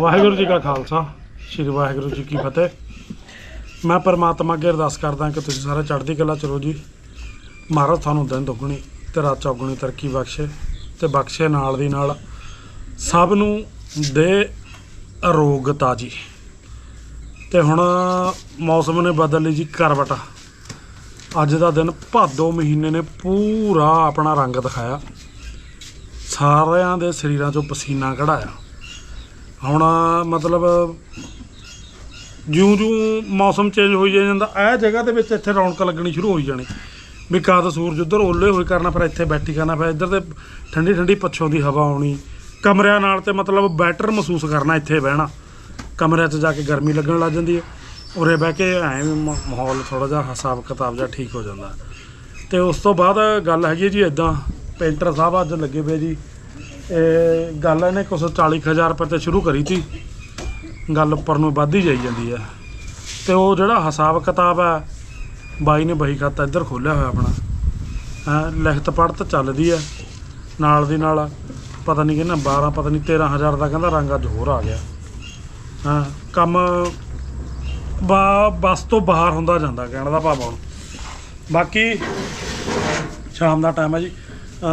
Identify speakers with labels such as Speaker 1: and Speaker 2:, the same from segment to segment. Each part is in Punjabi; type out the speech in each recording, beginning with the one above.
Speaker 1: ਵਾਹਿਗੁਰੂ ਜੀ ਕਾ ਖਾਲਸਾ, ਸ੍ਰੀ ਵਾਹਿਗੁਰੂ ਜੀ ਕੀ ਫਤਿਹ। ਮੈਂ ਪਰਮਾਤਮਾ ਅੱਗੇ ਅਰਦਾਸ ਕਰਦਾ ਕਿ ਤੁਸੀਂ ਸਾਰੇ ਚੜ੍ਹਦੀ ਕਲਾ ਚਲੋ ਜੀ। ਮਹਾਰਾਜ ਤੁਹਾਨੂੰ ਦਿਨ ਦੁੱਗਣੀ ਤੇ ਰਾਤ ਚੌਗਣੀ ਤਰੱਕੀ ਬਖਸ਼ੇ ਤੇ ਬਖਸ਼ੇ ਨਾਲ ਦੀ ਨਾਲ ਸਭ ਨੂੰ ਦੇ ਅਰੋਗਤਾ ਜੀ। ਤੇ ਹੁਣ ਮੌਸਮ ਨੇ ਬਦਲ ਲਈ ਜੀ ਕਰਵਟ। ਅੱਜ ਦਾ ਦਿਨ ਭਾਦੋ ਮਹੀਨੇ ਨੇ ਪੂਰਾ ਆਪਣਾ ਰੰਗ ਦਿਖਾਇਆ। ਸਾਰਿਆਂ ਦੇ ਸਰੀਰਾਂ ਚੋਂ ਪਸੀਨਾ ਕਢਾਇਆ। ਹੁਣ ਮਤਲਬ ਜਿਉਂ-ਜਿਉਂ ਮੌਸਮ ਚੇਂਜ ਹੋਈ ਜਾਂਦਾ, ਇਹ ਜਗ੍ਹਾ ਦੇ ਵਿੱਚ ਇੱਥੇ ਰੌਣਕ ਲੱਗਣੀ ਸ਼ੁਰੂ ਹੋਈ ਜਾਣੀ। ਵੀ ਕਦ ਸੂਰਜ ਉਧਰ ਓਲੇ ਹੋਏ ਕਰਨਾ, ਫਿਰ ਇੱਥੇ ਬੈਠੀ ਕਰਨਾ, ਫਿਰ ਇੱਧਰ ਤੇ ਠੰਡੀ ਠੰਡੀ ਪੱਛੋਂ ਦੀ ਹਵਾ ਆਉਣੀ। ਕਮਰਿਆਂ ਨਾਲ ਤੇ ਮਤਲਬ ਬੈਟਰ ਮਹਿਸੂਸ ਕਰਨਾ ਇੱਥੇ ਬਹਿਣਾ। ਕਮਰਿਆਂ 'ਚ ਜਾ ਕੇ ਗਰਮੀ ਲੱਗਣ ਲੱਗ ਜਾਂਦੀ ਹੈ। ਉਰੇ ਬਹਿ ਕੇ ਐਂ ਵੀ ਮਾਹੌਲ ਥੋੜਾ ਜਿਹਾ ਹਿਸਾਬ ਕਿਤਾਬ ਜਿਹਾ ਠੀਕ ਹੋ ਜਾਂਦਾ। ਤੇ ਉਸ ਤੋਂ ਬਾਅਦ ਗੱਲ ਹੈਗੀ ਹੈ ਜੀ ਇਦਾਂ ਪੇਂਟਰ ਸਾਹਿਬ ਅੱਜ ਲੱਗੇ ਪਏ ਜੀ। ਇਹ ਗੱਲ ਇਹਨੇ ਕੁਛ 40000 ਰੁਪਏ ਤੇ ਸ਼ੁਰੂ ਕਰੀ ਤੀ। ਗੱਲ ਉੱਪਰ ਨੂੰ ਵੱਧਦੀ ਜਾਈ ਜਾਂਦੀ ਹੈ ਤੇ ਉਹ ਜਿਹੜਾ ਹਿਸਾਬ ਕਿਤਾਬ ਹੈ ਬਾਈ ਨੇ ਬਹੀ ਖਾਤਾ ਇੱਧਰ ਖੋਲਿਆ ਹੋਇਆ ਆਪਣਾ। ਹੈ, ਲਿਖਤ ਪੜਤ ਚੱਲਦੀ ਹੈ ਨਾਲ ਦੀ ਨਾਲ ਪਤਾ ਨਹੀਂ ਕਿੰਨਾ 12 ਪਤਾ ਨਹੀਂ 13000 ਦਾ ਕਹਿੰਦਾ ਰੰਗ ਅੱਜ ਹੋਰ ਆ ਗਿਆ। ਹਾਂ, ਕੰਮ ਬਾ, ਬਸ ਤੋਂ ਬਾਹਰ ਹੁੰਦਾ ਜਾਂਦਾ, ਕਹਿਣ ਦਾ ਭਾਵ ਹੁਣ। ਬਾਕੀ ਸ਼ਾਮ ਦਾ ਟਾਈਮ ਹੈ ਜੀ।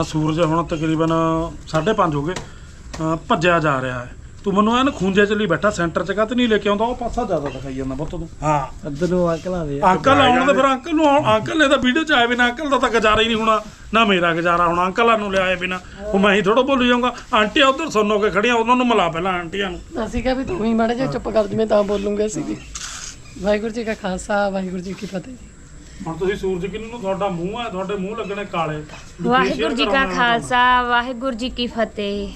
Speaker 1: ਸੂਰਜ ਹੁਣ ਤਕਰੀਬਨ 5:30 ਹੋ ਗਏ ਭੱਜਿਆ ਜਾ ਰਿਹਾ ਹੈ। ਤੂੰ ਮੈਨੂੰ ਐਨ ਖੂੰਜੇ ਚ ਲਈ ਬੈਠਾ ਸੈਂਟਰ ਚ ਕੱਤ ਨਹੀਂ ਲੈ ਕੇ ਆਉਂਦਾ ਉਹ ਪਾਸਾ ਜ਼ਿਆਦਾ ਦਿਖਾਈ ਜਾਂਦਾ ਬਹੁਤ ਤੂੰ। ਹਾਂ।
Speaker 2: ਅੱਧਰ ਨੂੰ ਅੰਕਲਾਂ ਦੇ
Speaker 1: ਅੰਕਲ ਆਉਣ ਤੇ ਫਿਰ ਅੰਕਲ ਨੂੰ ਅੰਕਲ ਨੇ ਤਾਂ ਵੀਡੀਓ ਚ ਆਏ ਬਿਨਾ ਅੰਕਲ ਦਾ ਤਾਂ ਗੁਜ਼ਾਰਾ ਹੀ ਨਹੀਂ ਹੋਣਾ ਨਾ ਮੇਰਾ ਗੁਜ਼ਾਰਾ ਹੋਣਾ ਅੰਕਲਾਂ ਨੂੰ ਲਿਆਏ ਬਿਨਾ। ਉਹ ਮੈਂ ਹੀ ਥੋੜਾ ਬੋਲੀ ਜਾਊਂਗਾ। ਆਂਟੀ ਉਧਰ ਸੁਣੋ ਕੇ ਖੜੀਆਂ ਉਹਨਾਂ ਨੂੰ ਮਿਲਾ ਪਹਿਲਾਂ ਆਂਟੀਆਂ ਨੂੰ।
Speaker 3: ਅਸੀਂ ਕਿਹਾ ਵੀ ਤੂੰ ਹੀ ਮਾੜਾ ਜਿਹਾ ਚੁੱਪ ਕਰ ਜਿਵੇਂ ਤਾਂ ਬੋਲੂਗੇ ਅਸੀਂ ਵੀ ਵਾਹਿਗੁਰੂ ਜੀ ਕਾ ਖਾਲਸਾ ਵਾਹਿਗੁਰੂ ਜੀ ਕੀ ਫਤਿਹ। ਜੀ
Speaker 1: ਹੁਣ ਤੁਸੀਂ ਸੂਰਜ ਕਿਨੂੰ ਨੂੰ ਤੁਹਾਡਾ ਮੂੰਹ ਹੈ ਤੁਹਾਡੇ ਮੂੰਹ ਲੱਗਣੇ ਕਾਲੇ।
Speaker 4: ਵਾਹਿਗੁਰੂ ਜੀ ਕਾ ਖਾਲਸਾ ਵਾਹਿਗੁਰੂ ਜੀ ਕੀ ਫਤਿਹ।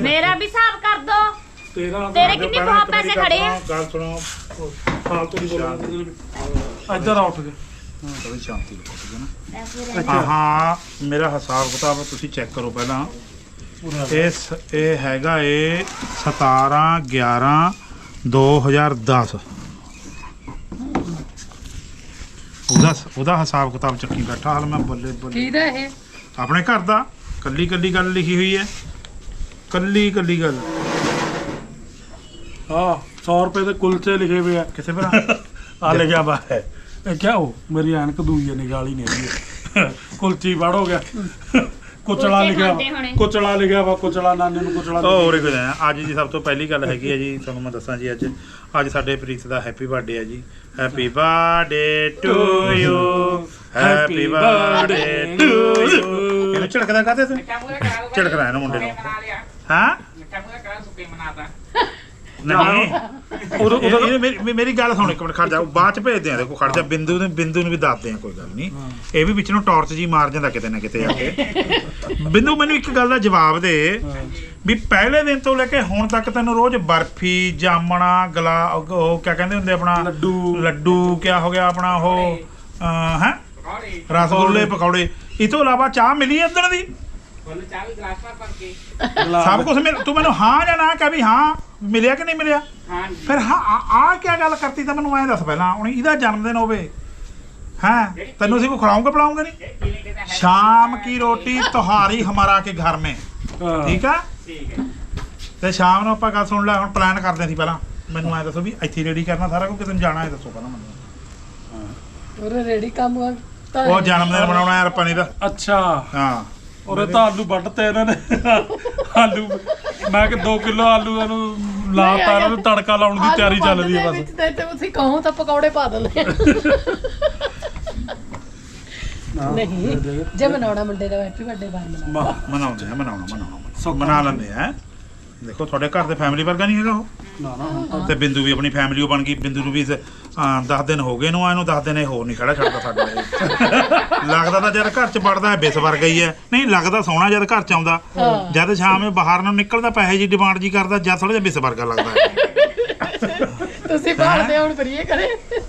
Speaker 4: ਮੇਰਾ ਵੀ ਹਿਸਾਬ ਕਰ ਦੋ।
Speaker 1: ਤੇਰਾ
Speaker 4: ਤੇਰੇ ਕਿੰਨੇ ਬਹੁਤ ਪੈਸੇ ਖੜੇ ਆ?
Speaker 1: ਗੱਲ ਸੁਣੋ ਫਾਲਤੂ ਨਹੀਂ ਬੋਲਣਾ ਇੱਧਰ ਆ ਉੱਠ ਕੇ।
Speaker 5: ਥੋੜੀ ਸ਼ਾਂਤੀ ਰੱਖੋ ਠੀਕ ਹੈ ਨਾ? ਹਾਂ ਹਾਂ ਮੇਰਾ ਹਿਸਾਬ ਕਿਤਾਬ ਤੁਸੀਂ ਚੈੱਕ ਕਰੋ ਪਹਿਲਾਂ। ਇਹ ਸ- ਇਹ ਹੈਗਾ ਏ 17 11 2010 ਉਹਦਾ ਉਹਦਾ ਹਿਸਾਬ ਕਿਤਾਬ ਚੱਕੀ ਬੈਠਾ ਹਾਲ ਮੈਂ ਬੱਲੇ ਬੱਲੇ।
Speaker 3: ਕਿਹਦਾ ਇਹ?
Speaker 5: ਆਪਣੇ ਘਰ ਦਾ ਕੱਲੀ ਕੱਲੀ ਗੱਲ ਲਿਖੀ ਹੋਈ ਹੈ। ਕੱਲੀ ਕੱਲੀ ਗੱਲ।
Speaker 1: ਹਾਂ 100 ਰੁਪਏ ਦੇ ਕੁਲਚੇ ਲਿਖੇ ਹੋਏ ਆ।
Speaker 5: ਕਿਸੇ ਭਰਾ?
Speaker 1: ਆ ਲਿਖਿਆ ਵਾ ਹੈ ਇਹ ਕਿਆ ਹੋ? ਮੇਰੀ ਐਨਕ ਦੂਈ ਹੈ ਨਿਗਾਲੀ ਨਹੀਂ ਹੈਗੀ। ਕੁਲਚੀ ਵੜ ਹੋ ਗਿਆ। ਕੁਚਲਾ
Speaker 4: ਕੁਲਚੇ
Speaker 1: ਲਿਖਿਆ
Speaker 4: ਖਾਂਦੇ ਹੋਣੇ।
Speaker 1: ਕੁਚਲਾ ਲਿਖਿਆ ਵਾ ਕੁਚਲਾ ਨਾਨੇ ਨੂੰ ਕੁਚਲਾ
Speaker 5: ਉਹ ਹੋਰੇ ਕੁਝ ਹੈ ਅੱਜ ਦੀ ਸਭ ਤੋਂ ਪਹਿਲੀ ਗੱਲ ਹੈਗੀ ਹੈ ਜੀ ਤੁਹਾਨੂੰ ਮੈਂ ਦੱਸਾਂ ਜੀ ਅੱਜ। ਅੱਜ ਸਾਡੇ ਪ੍ਰੀਤ ਦਾ ਹੈਪੀ ਬਰਥਡੇ ਹੈ ਜੀ। Happy birthday to you happy birthday to you ਇਹਨੂੰ ਝੜਕਦਾ ਕਾਹਦੇ ਤੂੰ? ਝੜਕਦਾ ਇਹਨੂੰ ਮੁੰਡੇ ਨੂੰ। ਹਾਂ? ਨਹੀਂ। ਉਦੋਂ ਉਦੋਂ ਇਹ ਮੇਰੀ ਮੇਰੀ ਗੱਲ ਸੁਣ ਇੱਕ ਮਿੰਟ ਖੜ ਜਾ। ਉਹ ਬਾਅਦ ਚ ਭੇਜਦੇ ਆ ਦੇਖੋ ਖੜ ਜਾ। ਬਿੰਦੂ ਨੂੰ ਬਿੰਦੂ ਨੂੰ ਵੀ ਦੱਸਦੇ ਆ ਕੋਈ ਗੱਲ ਨਹੀਂ। ਇਹ ਵੀ ਵਿੱਚ ਨੂੰ ਟਾਰਚ ਜੀ ਮਾਰ ਜਾਂਦਾ ਕਿਤੇ ਨਾ ਕਿਤੇ ਜਾ ਕੇ। ਬਿੰਦੂ ਮੈਨੂੰ ਇੱਕ ਗੱਲ ਦਾ ਜਵਾਬ ਦੇ ਵੀ ਪਹਿਲੇ ਦਿਨ ਤੋਂ ਲੈ ਕੇ ਹੁਣ ਤੱਕ ਤੈਨੂੰ ਰੋਜ਼ ਬਰਫੀ ਜਾਮਣਾ ਗਲਾ ਉਹ ਉਹ ਕਿਆ ਕਹਿੰਦੇ ਹੁੰਦੇ ਆਪਣਾ?
Speaker 1: ਲੱਡੂ।
Speaker 5: ਲੱਡੂ ਕਿਆ ਹੋ ਗਿਆ ਆਪਣਾ ਉਹ? ਹੈ? ਰਸਗੁੱਲੇ ਪਕੌੜੇ। ਇਹ ਤੋਂ ਇਲਾਵਾ ਚਾਹ ਮਿਲੀ ਹੈ ਇੱਧਰ ਦੀ? ਸਭ ਕੁਝ ਮਿਲ ਤੂੰ ਮੈਨੂੰ ਹਾਂ ਜਾਂ ਨਾ ਕਹਿ ਵੀ ਹਾਂ। ਮਿਲਿਆ ਕਿ ਨਹੀਂ ਮਿਲਿਆ? ਫਿਰ ਹਾਂ ਆ ਕੀ ਗੱਲ ਕਰਤੀ ਤਾਂ ਮੈਨੂੰ ਐਂ ਦੱਸ ਪਹਿਲਾਂ ਹੁਣ ਇਹਦਾ ਜਨਮ ਦਿਨ ਹੋਵੇ। ਹੈ? ਤੈਨੂੰ ਅਸੀਂ ਕੋ ਖਿਲਾਉਂਗੇ ਪਿਲਾਉਂਗੇ ਨਹੀਂ? ਸ਼ਾਮ ਕੀ ਰੋਟੀ ਤੁਹਾਰੀ ਹਮਾਰਾ ਕੇ ਘਰ ਮੇ। ਠੀਕ ਆ? ਤੇ ਸ਼ਾਮ ਨੂੰ ਆਪਾਂ ਗੱਲ ਸੁਣ ਲੈ ਹੁਣ ਪਲਾਨ ਕਰਦੇ ਸੀ ਪਹਿਲਾਂ। ਮੈਨੂੰ ਐ ਦੱਸੋ ਵੀ ਇੱਥੇ ਰੈਡੀ ਕਰਨਾ ਸਾਰਾ ਕੁਝ ਕਿਤੇ ਨੂੰ ਜਾਣਾ ਹੈ ਦੱਸੋ ਪਹਿਲਾਂ ਮੈਨੂੰ।
Speaker 3: ਉਹਰੇ ਰੇੜੀ ਕੰਮ ਆ ਤਾਂ
Speaker 5: ਉਹ ਜਨਮ ਦਿਨ ਮਨਾਉਣਾ ਯਾਰ ਆਪਾਂ ਨੇ ਦਾ
Speaker 1: ਅੱਛਾ।
Speaker 5: ਹਾਂ।
Speaker 1: ਔਰ ਤਾਂ ਆਲੂ ਵੱਢ ਤੇ ਇਹਨਾਂ ਨੇ। ਆਲੂ ਮੈਂ ਕਿ 2 ਕਿਲੋ ਆਲੂ ਇਹਨੂੰ ਲਾਤਾ ਇਹਨਾਂ ਨੂੰ ਤੜਕਾ ਲਾਉਣ ਦੀ ਤਿਆਰੀ ਚੱਲਦੀ ਹੈ ਬਸ।
Speaker 3: ਵਿੱਚ ਤੇ ਤੇ ਤੁਸੀਂ ਕਹੋ ਤਾਂ ਪਕੌੜੇ ਪਾ ਦਿੰਦੇ ਨਹੀਂ ਜੇ ਮਨਾਉਣਾ ਮੁੰਡੇ ਦਾ ਹੈਪੀ ਬਰਥਡੇ
Speaker 1: ਮਾ-
Speaker 5: ਮਨਾਉਂਦੇ ਆ ਮਨਾਉਣਾ ਮਨਾਉਣਾ
Speaker 1: ਸੌਖਾ।
Speaker 5: ਮਨਾ ਲੈਂਦੇ ਆ। ਦੇਖੋ ਤੁਹਾਡੇ ਘਰ ਦੇ ਫੈਮਿਲੀ ਵਰਗਾ ਨਹੀਂ ਹੈਗਾ ਉਹ?
Speaker 1: ਨਾ ਨਾ
Speaker 5: ਤੇ ਬਿੰਦੂ ਵੀ ਆਪਣੀ ਫੈਮਿਲੀ ਉਹ ਬਣ ਗਈ ਬਿੰਦੂ ਨੂੰ ਵੀ 10 ਦਿਨ ਹੋ ਗਏ ਨੂੰ ਇਹਨੂੰ 10 ਦਿਨ ਇਹ ਹੋਰ ਨਹੀਂ ਖੜਾ ਛੱਡਦਾ ਸਾਡੇ ਇਹ। ਲੱਗਦਾ ਤਾਂ ਜਦ ਘਰ ਚ ਵੜਦਾ ਹੈ ਬਿਸ ਵਰਗਾ ਹੀ ਹੈ। ਨਹੀਂ ਲੱਗਦਾ ਸੋਹਣਾ ਜਦ ਘਰ ਚ ਆਉਂਦਾ। ਜਦ ਸ਼ਾਮ ਬਾਹਰ ਨੂੰ ਨਿਕਲਦਾ ਪੈਸੇ ਜੀ ਡਿਮਾਂਡ ਜੀ ਕਰਦਾ ਜਦ ਥੋੜਾ ਜਿਹਾ ਬਿਸ ਵਰਗਾ ਲੱਗਦਾ ਹੈ।
Speaker 3: ਤੁਸੀਂ ਭਾਲਦੇ ਹੁਣ ਫਰੀਏ ਕਰੇ।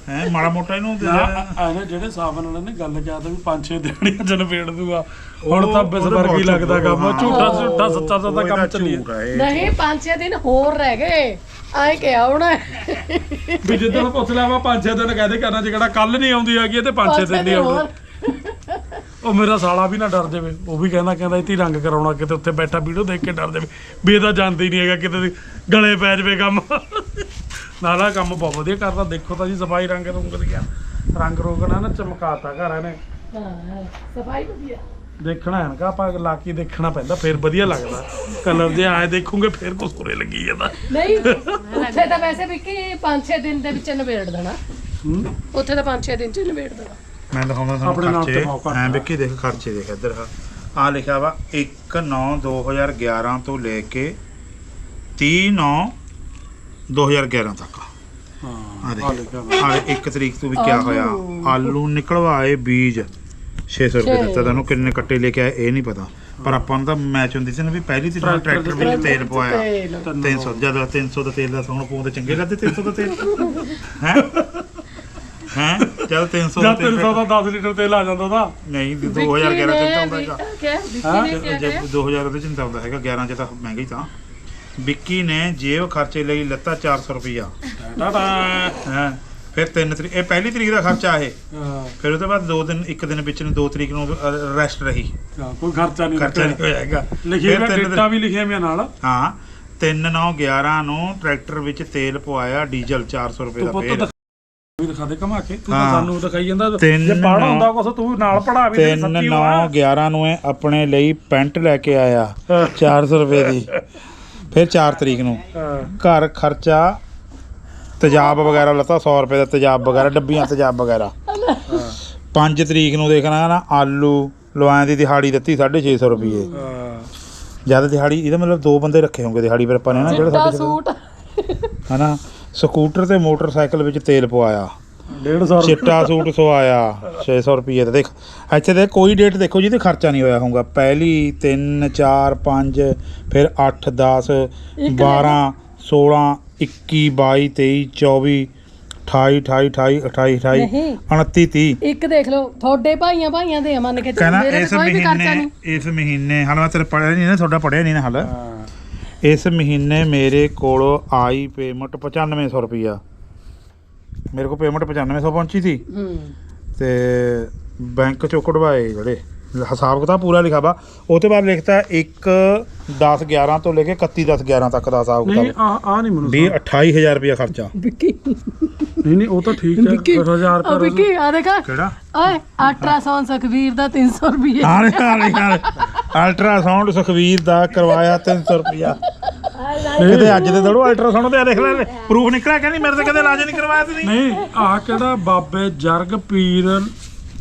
Speaker 5: ਹੈ ਮਾੜਾ ਮੋਟਾ ਇਹਨੂੰ ਦੇ-
Speaker 1: ਇਹਨੇ ਜਿਹੜੇ ਸਾਬਨ ਵਾਲੇ ਨੇ ਗੱਲ ਕਿਹਾ ਤਾਂ ਵੀ ਪੰਜ ਛੇ ਦਿਹਾੜੀਆਂ ਚ ਨਵੇੜ ਦੂਗਾ। ਹੁਣ ਤਾਂ ਬਿਸ ਵਰਗੀ ਲੱਗਦਾ ਕੰਮ। ਝੂਠਾ ਝੂਠਾ ਸੱਚਾ ਸੱਚਾ ਕੰਮ ਚੱਲੀ।
Speaker 3: ਨਹੀਂ ਪੰਜ ਛੇ ਦਿਨ ਹੋਰ ਰਹਿ ਗਏ। ਆਏ ਕਿਹਾ ਹੁਣ।
Speaker 1: ਵੀ ਜਿੱਦਣ ਪੁੱਛ ਲਿਆ ਵਾ ਪੰਜ ਛੇ ਦਿਨ ਕਹਦੇ ਕਰਨਾ ਜੇ ਕਿਹੜਾ ਕੱਲ ਨਹੀਂ ਆਉਂਦੀ ਹੈਗੀ ਤੇ ਪੰਜ ਛੇ ਦਿਨ ਨਹੀਂ ਆਉਂਦੀ। ਉਹ ਮੇਰਾ ਸਾਲਾ ਵੀ ਨਾ ਡਰ ਜਾਵੇ। ਉਹ ਵੀ ਕਹਿੰਦਾ ਕਹਿੰਦਾ ਇੱਥੇ ਰੰਗ ਕਰਾਉਣਾ ਕਿਤੇ ਉੱਥੇ ਬੈਠਾ ਵੀਡੀਓ ਦੇਖ ਕੇ ਡਰ ਜਾਵੇ। ਵੀ ਇਹ ਤਾਂ ਜਾਣਦਾ ਹੀ ਨਹੀਂ ਹੈਗਾ ਕਿਤੇ ਗਲੇ ਪੈ ਜਾਵੇ ਕੰਮ। ਨਾਲਾ ਕੰਮ ਬਹੁਤ ਵਧੀਆ ਕਰਦਾ ਦੇਖੋ ਤਾਂ ਜੀ ਸਫ਼ਾਈ ਰੰਗ ਰੁੰਗ ਦੀਆਂ ਰੰਗ ਰੋਗਣਾ ਨਾ ਚਮਕਾਤਾ ਘਰ ਇਹਨੇ।
Speaker 3: ਹਾਂ ਸਫ਼ਾਈ ਵਧੀਆ।
Speaker 1: ਦੇਖਣਾ ਹੈ ਨਾ ਆਪਾਂ ਲਾ ਕੇ ਦੇਖਣਾ ਪੈਂਦਾ ਫਿਰ ਵਧੀਆ ਲੱਗਦਾ। ਕਲਰ ਜੇ ਆਏ ਦੇਖੂਗੇ ਫਿਰ ਕੁਛ ਹੋਰੇ ਲੱਗੀ ਜਾਂਦਾ।
Speaker 3: ਨਹੀਂ ਉੱਥੇ ਤਾਂ ਵੈਸੇ ਵੀ ਕਿ 5-6 ਦਿਨ ਦੇ ਵਿੱਚ ਨਿਬੇੜ ਦੇਣਾ।
Speaker 1: ਹੂੰ?
Speaker 3: ਉੱਥੇ ਤਾਂ 5-6 ਦਿਨ ਚ ਨਿਬੇੜ ਦੇਣਾ।
Speaker 5: ਮੈਂ ਦਿਖਾਉਂਦਾ
Speaker 1: ਆਪਣੇ
Speaker 5: ਤੁਹਾਨੂੰ ਖਰਚੇ। ਐਂ ਵਿੱਕੀ ਦੇਖ ਖਰਚੇ ਦੇਖ ਇੱਧਰ ਆ। ਲਿਖਿਆ ਵਾ 1 9 2011 ਤੋਂ ਲੈ ਕੇ 30 9 2011 ਤੱਕ
Speaker 1: ਹਾਂ
Speaker 5: ਆ ਦੇਖ।
Speaker 1: ਲਿਖਿਆ ਵਾ।
Speaker 5: ਆ 1 ਤਰੀਕ ਤੋਂ ਵੀ ਕਿਆ ਹੋਇਆ? ਆਲੂ ਨਿਕਲਵਾਏ ਬੀਜ। 600 ਰੁਪਏ ਦਿੱਤਾ ਤੈਨੂੰ ਕਿੰਨੇ ਕੱਟੇ ਲੈ ਕੇ ਆਏ ਇਹ ਨਹੀਂ ਪਤਾ। ਪਰ ਆਪਾਂ ਨੂੰ ਤਾਂ ਮੈਚ ਹੁੰਦੀ ਸੀ ਨਾ ਵੀ ਪਹਿਲੀ ਤਰੀਕ ਨੂੰ
Speaker 1: ਟਰੈਕਟਰ
Speaker 5: ਵਿੱਚ ਤੇਲ ਪਵਾਇਆ।
Speaker 3: ਤੇਲ।
Speaker 5: 300 ਜਦ 300 ਦਾ ਤੇਲ ਦਾ ਸੋਹਣ ਪਾਉਂਦੇ ਚੰਗੇ ਲੱਗਦੇ 300 ਦਾ ਤੇਲ? ਹੈ? ਹੈ? ਜਦ 300 ਦਾ
Speaker 1: ਜਦ
Speaker 5: ਤੇਲ
Speaker 1: 300 ਦਾ 10 ਲੀਟਰ ਤੇਲ ਆ ਜਾਂਦਾ ਉਹਦਾ।
Speaker 5: ਨਹੀਂ 2011 ਚ ਤਾਂ ਹੁੰਦਾ ਹੈਗਾ।
Speaker 3: ਕਿਹਾ
Speaker 5: 2000 ਦੇ ਚਿੰਤਾ ਹੁੰਦਾ ਹੈਗਾ 11 ਚ ਤਾਂ ਮਹਿੰਗਾ ਹੀ ਤਾਂ। ਵਿੱਕੀ ਨੇ ਜੇਬ ਖਰਚੇ ਲਈ ਲੱਤਾ 400 ਰੁਪਈਆ।
Speaker 1: ਟਾਟਾ।
Speaker 5: ਹੈ ਫਿਰ 3 ਤਰੀਕ ਇਹ ਪਹਿਲੀ ਤਰੀਕ ਦਾ ਖਰਚਾ ਇਹ।
Speaker 1: ਹਾਂ।
Speaker 5: ਫਿਰ ਉਹਦੇ ਬਾਅਦ ਦੋ ਦਿਨ ਇੱਕ ਦਿਨ ਵਿੱਚ ਨੂੰ 2 ਤਰੀਕ ਨੂੰ ਰੈਸਟ ਰਹੀ।
Speaker 1: ਕੋਈ ਖਰਚਾ ਨਹੀਂ
Speaker 5: ਖਰਚਾ ਨਹੀਂ ਹੋਇਆ ਹੈਗਾ।
Speaker 1: ਲਿਖਿਆ ਡੇਟਾ ਵੀ ਲਿਖਿਆ ਮੈਂ ਨਾਲ।
Speaker 5: ਹਾਂ 3 9 11 ਨੂੰ ਟਰੈਕਟਰ ਵਿੱਚ ਤੇਲ ਪਵਾਇਆ ਡੀਜ਼ਲ 400 ਰੁਪਏ ਦਾ
Speaker 1: ਦਿਖਾ ਵੀ ਦਿਖਾ ਦੇ ਕਮਾ ਕੇ। ਤੂੰ। ਸਾਨੂੰ ਦਿਖਾਈ ਜਾਂਦਾ। ਜੇ ਪੜ੍ਹ
Speaker 5: ਨੌ-
Speaker 1: ਹੁੰਦਾ ਕੁਛ ਤੂੰ ਨਾਲ ਪੜਾ ਵੀ
Speaker 5: 3 9 11 ਨੂੰ ਆਪਣੇ ਲਈ ਪੈਂਟ ਲੈ ਕੇ ਆਇਆ 400 ਰੁਪਏ ਦੀ। ਫਿਰ 4 ਤਰੀਕ ਨੂੰ। ਘਰ ਖਰਚਾ ਤੇਜ਼ਾਬ ਵਗੈਰਾ ਲੱਤਾ 100 ਰੁਪਏ ਦਾ ਤੇਜ਼ਾਬ ਵਗੈਰਾ ਡੱਬੀਆਂ ਤੇਜ਼ਾਬ ਵਗੈਰਾ। 5 ਤਰੀਕ ਨੂੰ ਦੇਖਣਾ ਨਾ ਆਲੂ ਲਵਾਇਆਂ ਦੀ ਦਿਹਾੜੀ ਦਿੱਤੀ 650 ਰੁਪਏ ਜ਼ਿਆਦਾ ਦਿਹਾੜੀ ਇਹਦਾ ਮਤਲਬ ਦੋ ਬੰਦੇ ਰੱਖੇ ਹੋਣਗੇ ਦਿਹਾੜੀ ਪਰ ਆਪਾਂ ਨੇ ਨਾ ਜਿਹੜਾ
Speaker 3: ਚਿੱਟਾ
Speaker 5: ਸਾਡੇ
Speaker 3: ਸੂਟ।
Speaker 5: ਹਨਾ ਸਕੂਟਰ ਤੇ ਮੋਟਰਸਾਈਕਲ ਵਿੱਚ ਤੇਲ ਪਵਾਇਆ।
Speaker 1: 150
Speaker 5: ਚਿੱਟਾ ਸੂਟ ਸਵਾਇਆ 600 ਰੁਪਏ ਤੇ ਦੇਖ। ਇੱਥੇ ਦੇ ਕੋਈ ਡੇਟ ਦੇਖੋ ਜਿਹਦੇ ਖਰਚਾ ਨਹੀਂ ਹੋਇਆ ਹੋਊਗਾ। ਪਹਿਲੀ 3 4 5 ਫਿਰ 8 10 12 16 21 22 23 24 28 28 28 28
Speaker 3: ਨਹੀਂ।
Speaker 5: 29 30
Speaker 3: ਇੱਕ ਦੇਖ ਲਓ ਤੁਹਾਡੇ ਭਾਈਆਂ ਭਾਈਆਂ ਦੇ ਮੰਨ ਕੇ ਚੱਲੋ, ਮੇਰੇ ਕੋਈ ਵੀ ਖਰਚਾ
Speaker 5: ਮਹੀਨੇ
Speaker 3: ਨਹੀਂ।
Speaker 5: ਇਸ ਮਹੀਨੇ ਹਾਲ ਮੈਂ ਤੇਰੇ ਪੜਿਆ ਨਹੀਂ ਨਾ ਤੁਹਾਡਾ ਪੜਿਆ ਨਹੀਂ ਨਾ ਹਾਲ। ਇਸ ਮਹੀਨੇ ਮੇਰੇ ਕੋਲ ਆਈ ਪੇਮੈਂਟ 9500 ਰੁਪਿਆ ਮੇਰੇ ਕੋਲ ਪੇਮੈਂਟ 9500 ਪਹੁੰਚੀ ਸੀ।
Speaker 3: ਹੂੰ।
Speaker 5: ਤੇ ਬੈਂਕ ਚੋਂ ਕਢਵਾਏ ਜਿਹੜੇ ਹਿਸਾਬ ਕਿਤਾਬ ਪੂਰਾ ਲਿਖਾ ਵਾ। ਉਹ ਤੋਂ ਬਾਅਦ ਲਿਖਤਾ 1 10 11 ਤੋਂ ਲੈ ਕੇ 31 10 11 ਤੱਕ ਦਾ ਹਿਸਾਬ
Speaker 1: ਨਹੀਂ
Speaker 5: ਕਿਤਾਬ
Speaker 1: ਆ ਆ ਨਹੀਂ ਮੈਨੂੰ
Speaker 5: ਵੀ 28000 ਰੁਪਇਆ ਖਰਚਾ।
Speaker 3: ਵਿੱਕੀ।
Speaker 1: ਨਹੀਂ ਨਹੀਂ ਉਹ ਤਾਂ ਠੀਕ ਹੈ
Speaker 3: ਵਿੱਕੀ।
Speaker 1: 1000
Speaker 3: ਆ
Speaker 1: ਰੁਪਏ
Speaker 3: ਵਿੱਕੀ ਆ ਦੇਖਾ।
Speaker 5: ਕਿਹੜਾ?
Speaker 3: ਓਏ ਅਲਟਰਾਸਾਊਂਡ ਸੁਖਵੀਰ ਦਾ 300 ਰੁਪਏ
Speaker 5: ਹਾਂ ਹਾਂ ਹਾਂ ਅਲਟਰਾਸਾਊਂਡ ਸੁਖਵੀਰ ਦਾ ਕਰਵਾਇਆ 300 ਰੁਪਇਆ। ਕਿਤੇ ਅੱਜ ਦੇ ਦੜੋ ਅਲਟਰਾਸਾਊਂਡ ਤੇ ਆ ਦੇਖ ਲੈ ਪ੍ਰੂਫ ਨਿਕਲਿਆ ਕਹਿੰਦੀ ਮੇਰੇ ਤੇ ਕਦੇ ਇਲਾਜ ਨਹੀਂ ਕਰਵਾਇਆ ਤੁਸੀਂ
Speaker 1: ਨਹੀਂ ਆ ਕਿਹੜਾ ਬਾਬੇ ਜਰਗ ਪੀਰ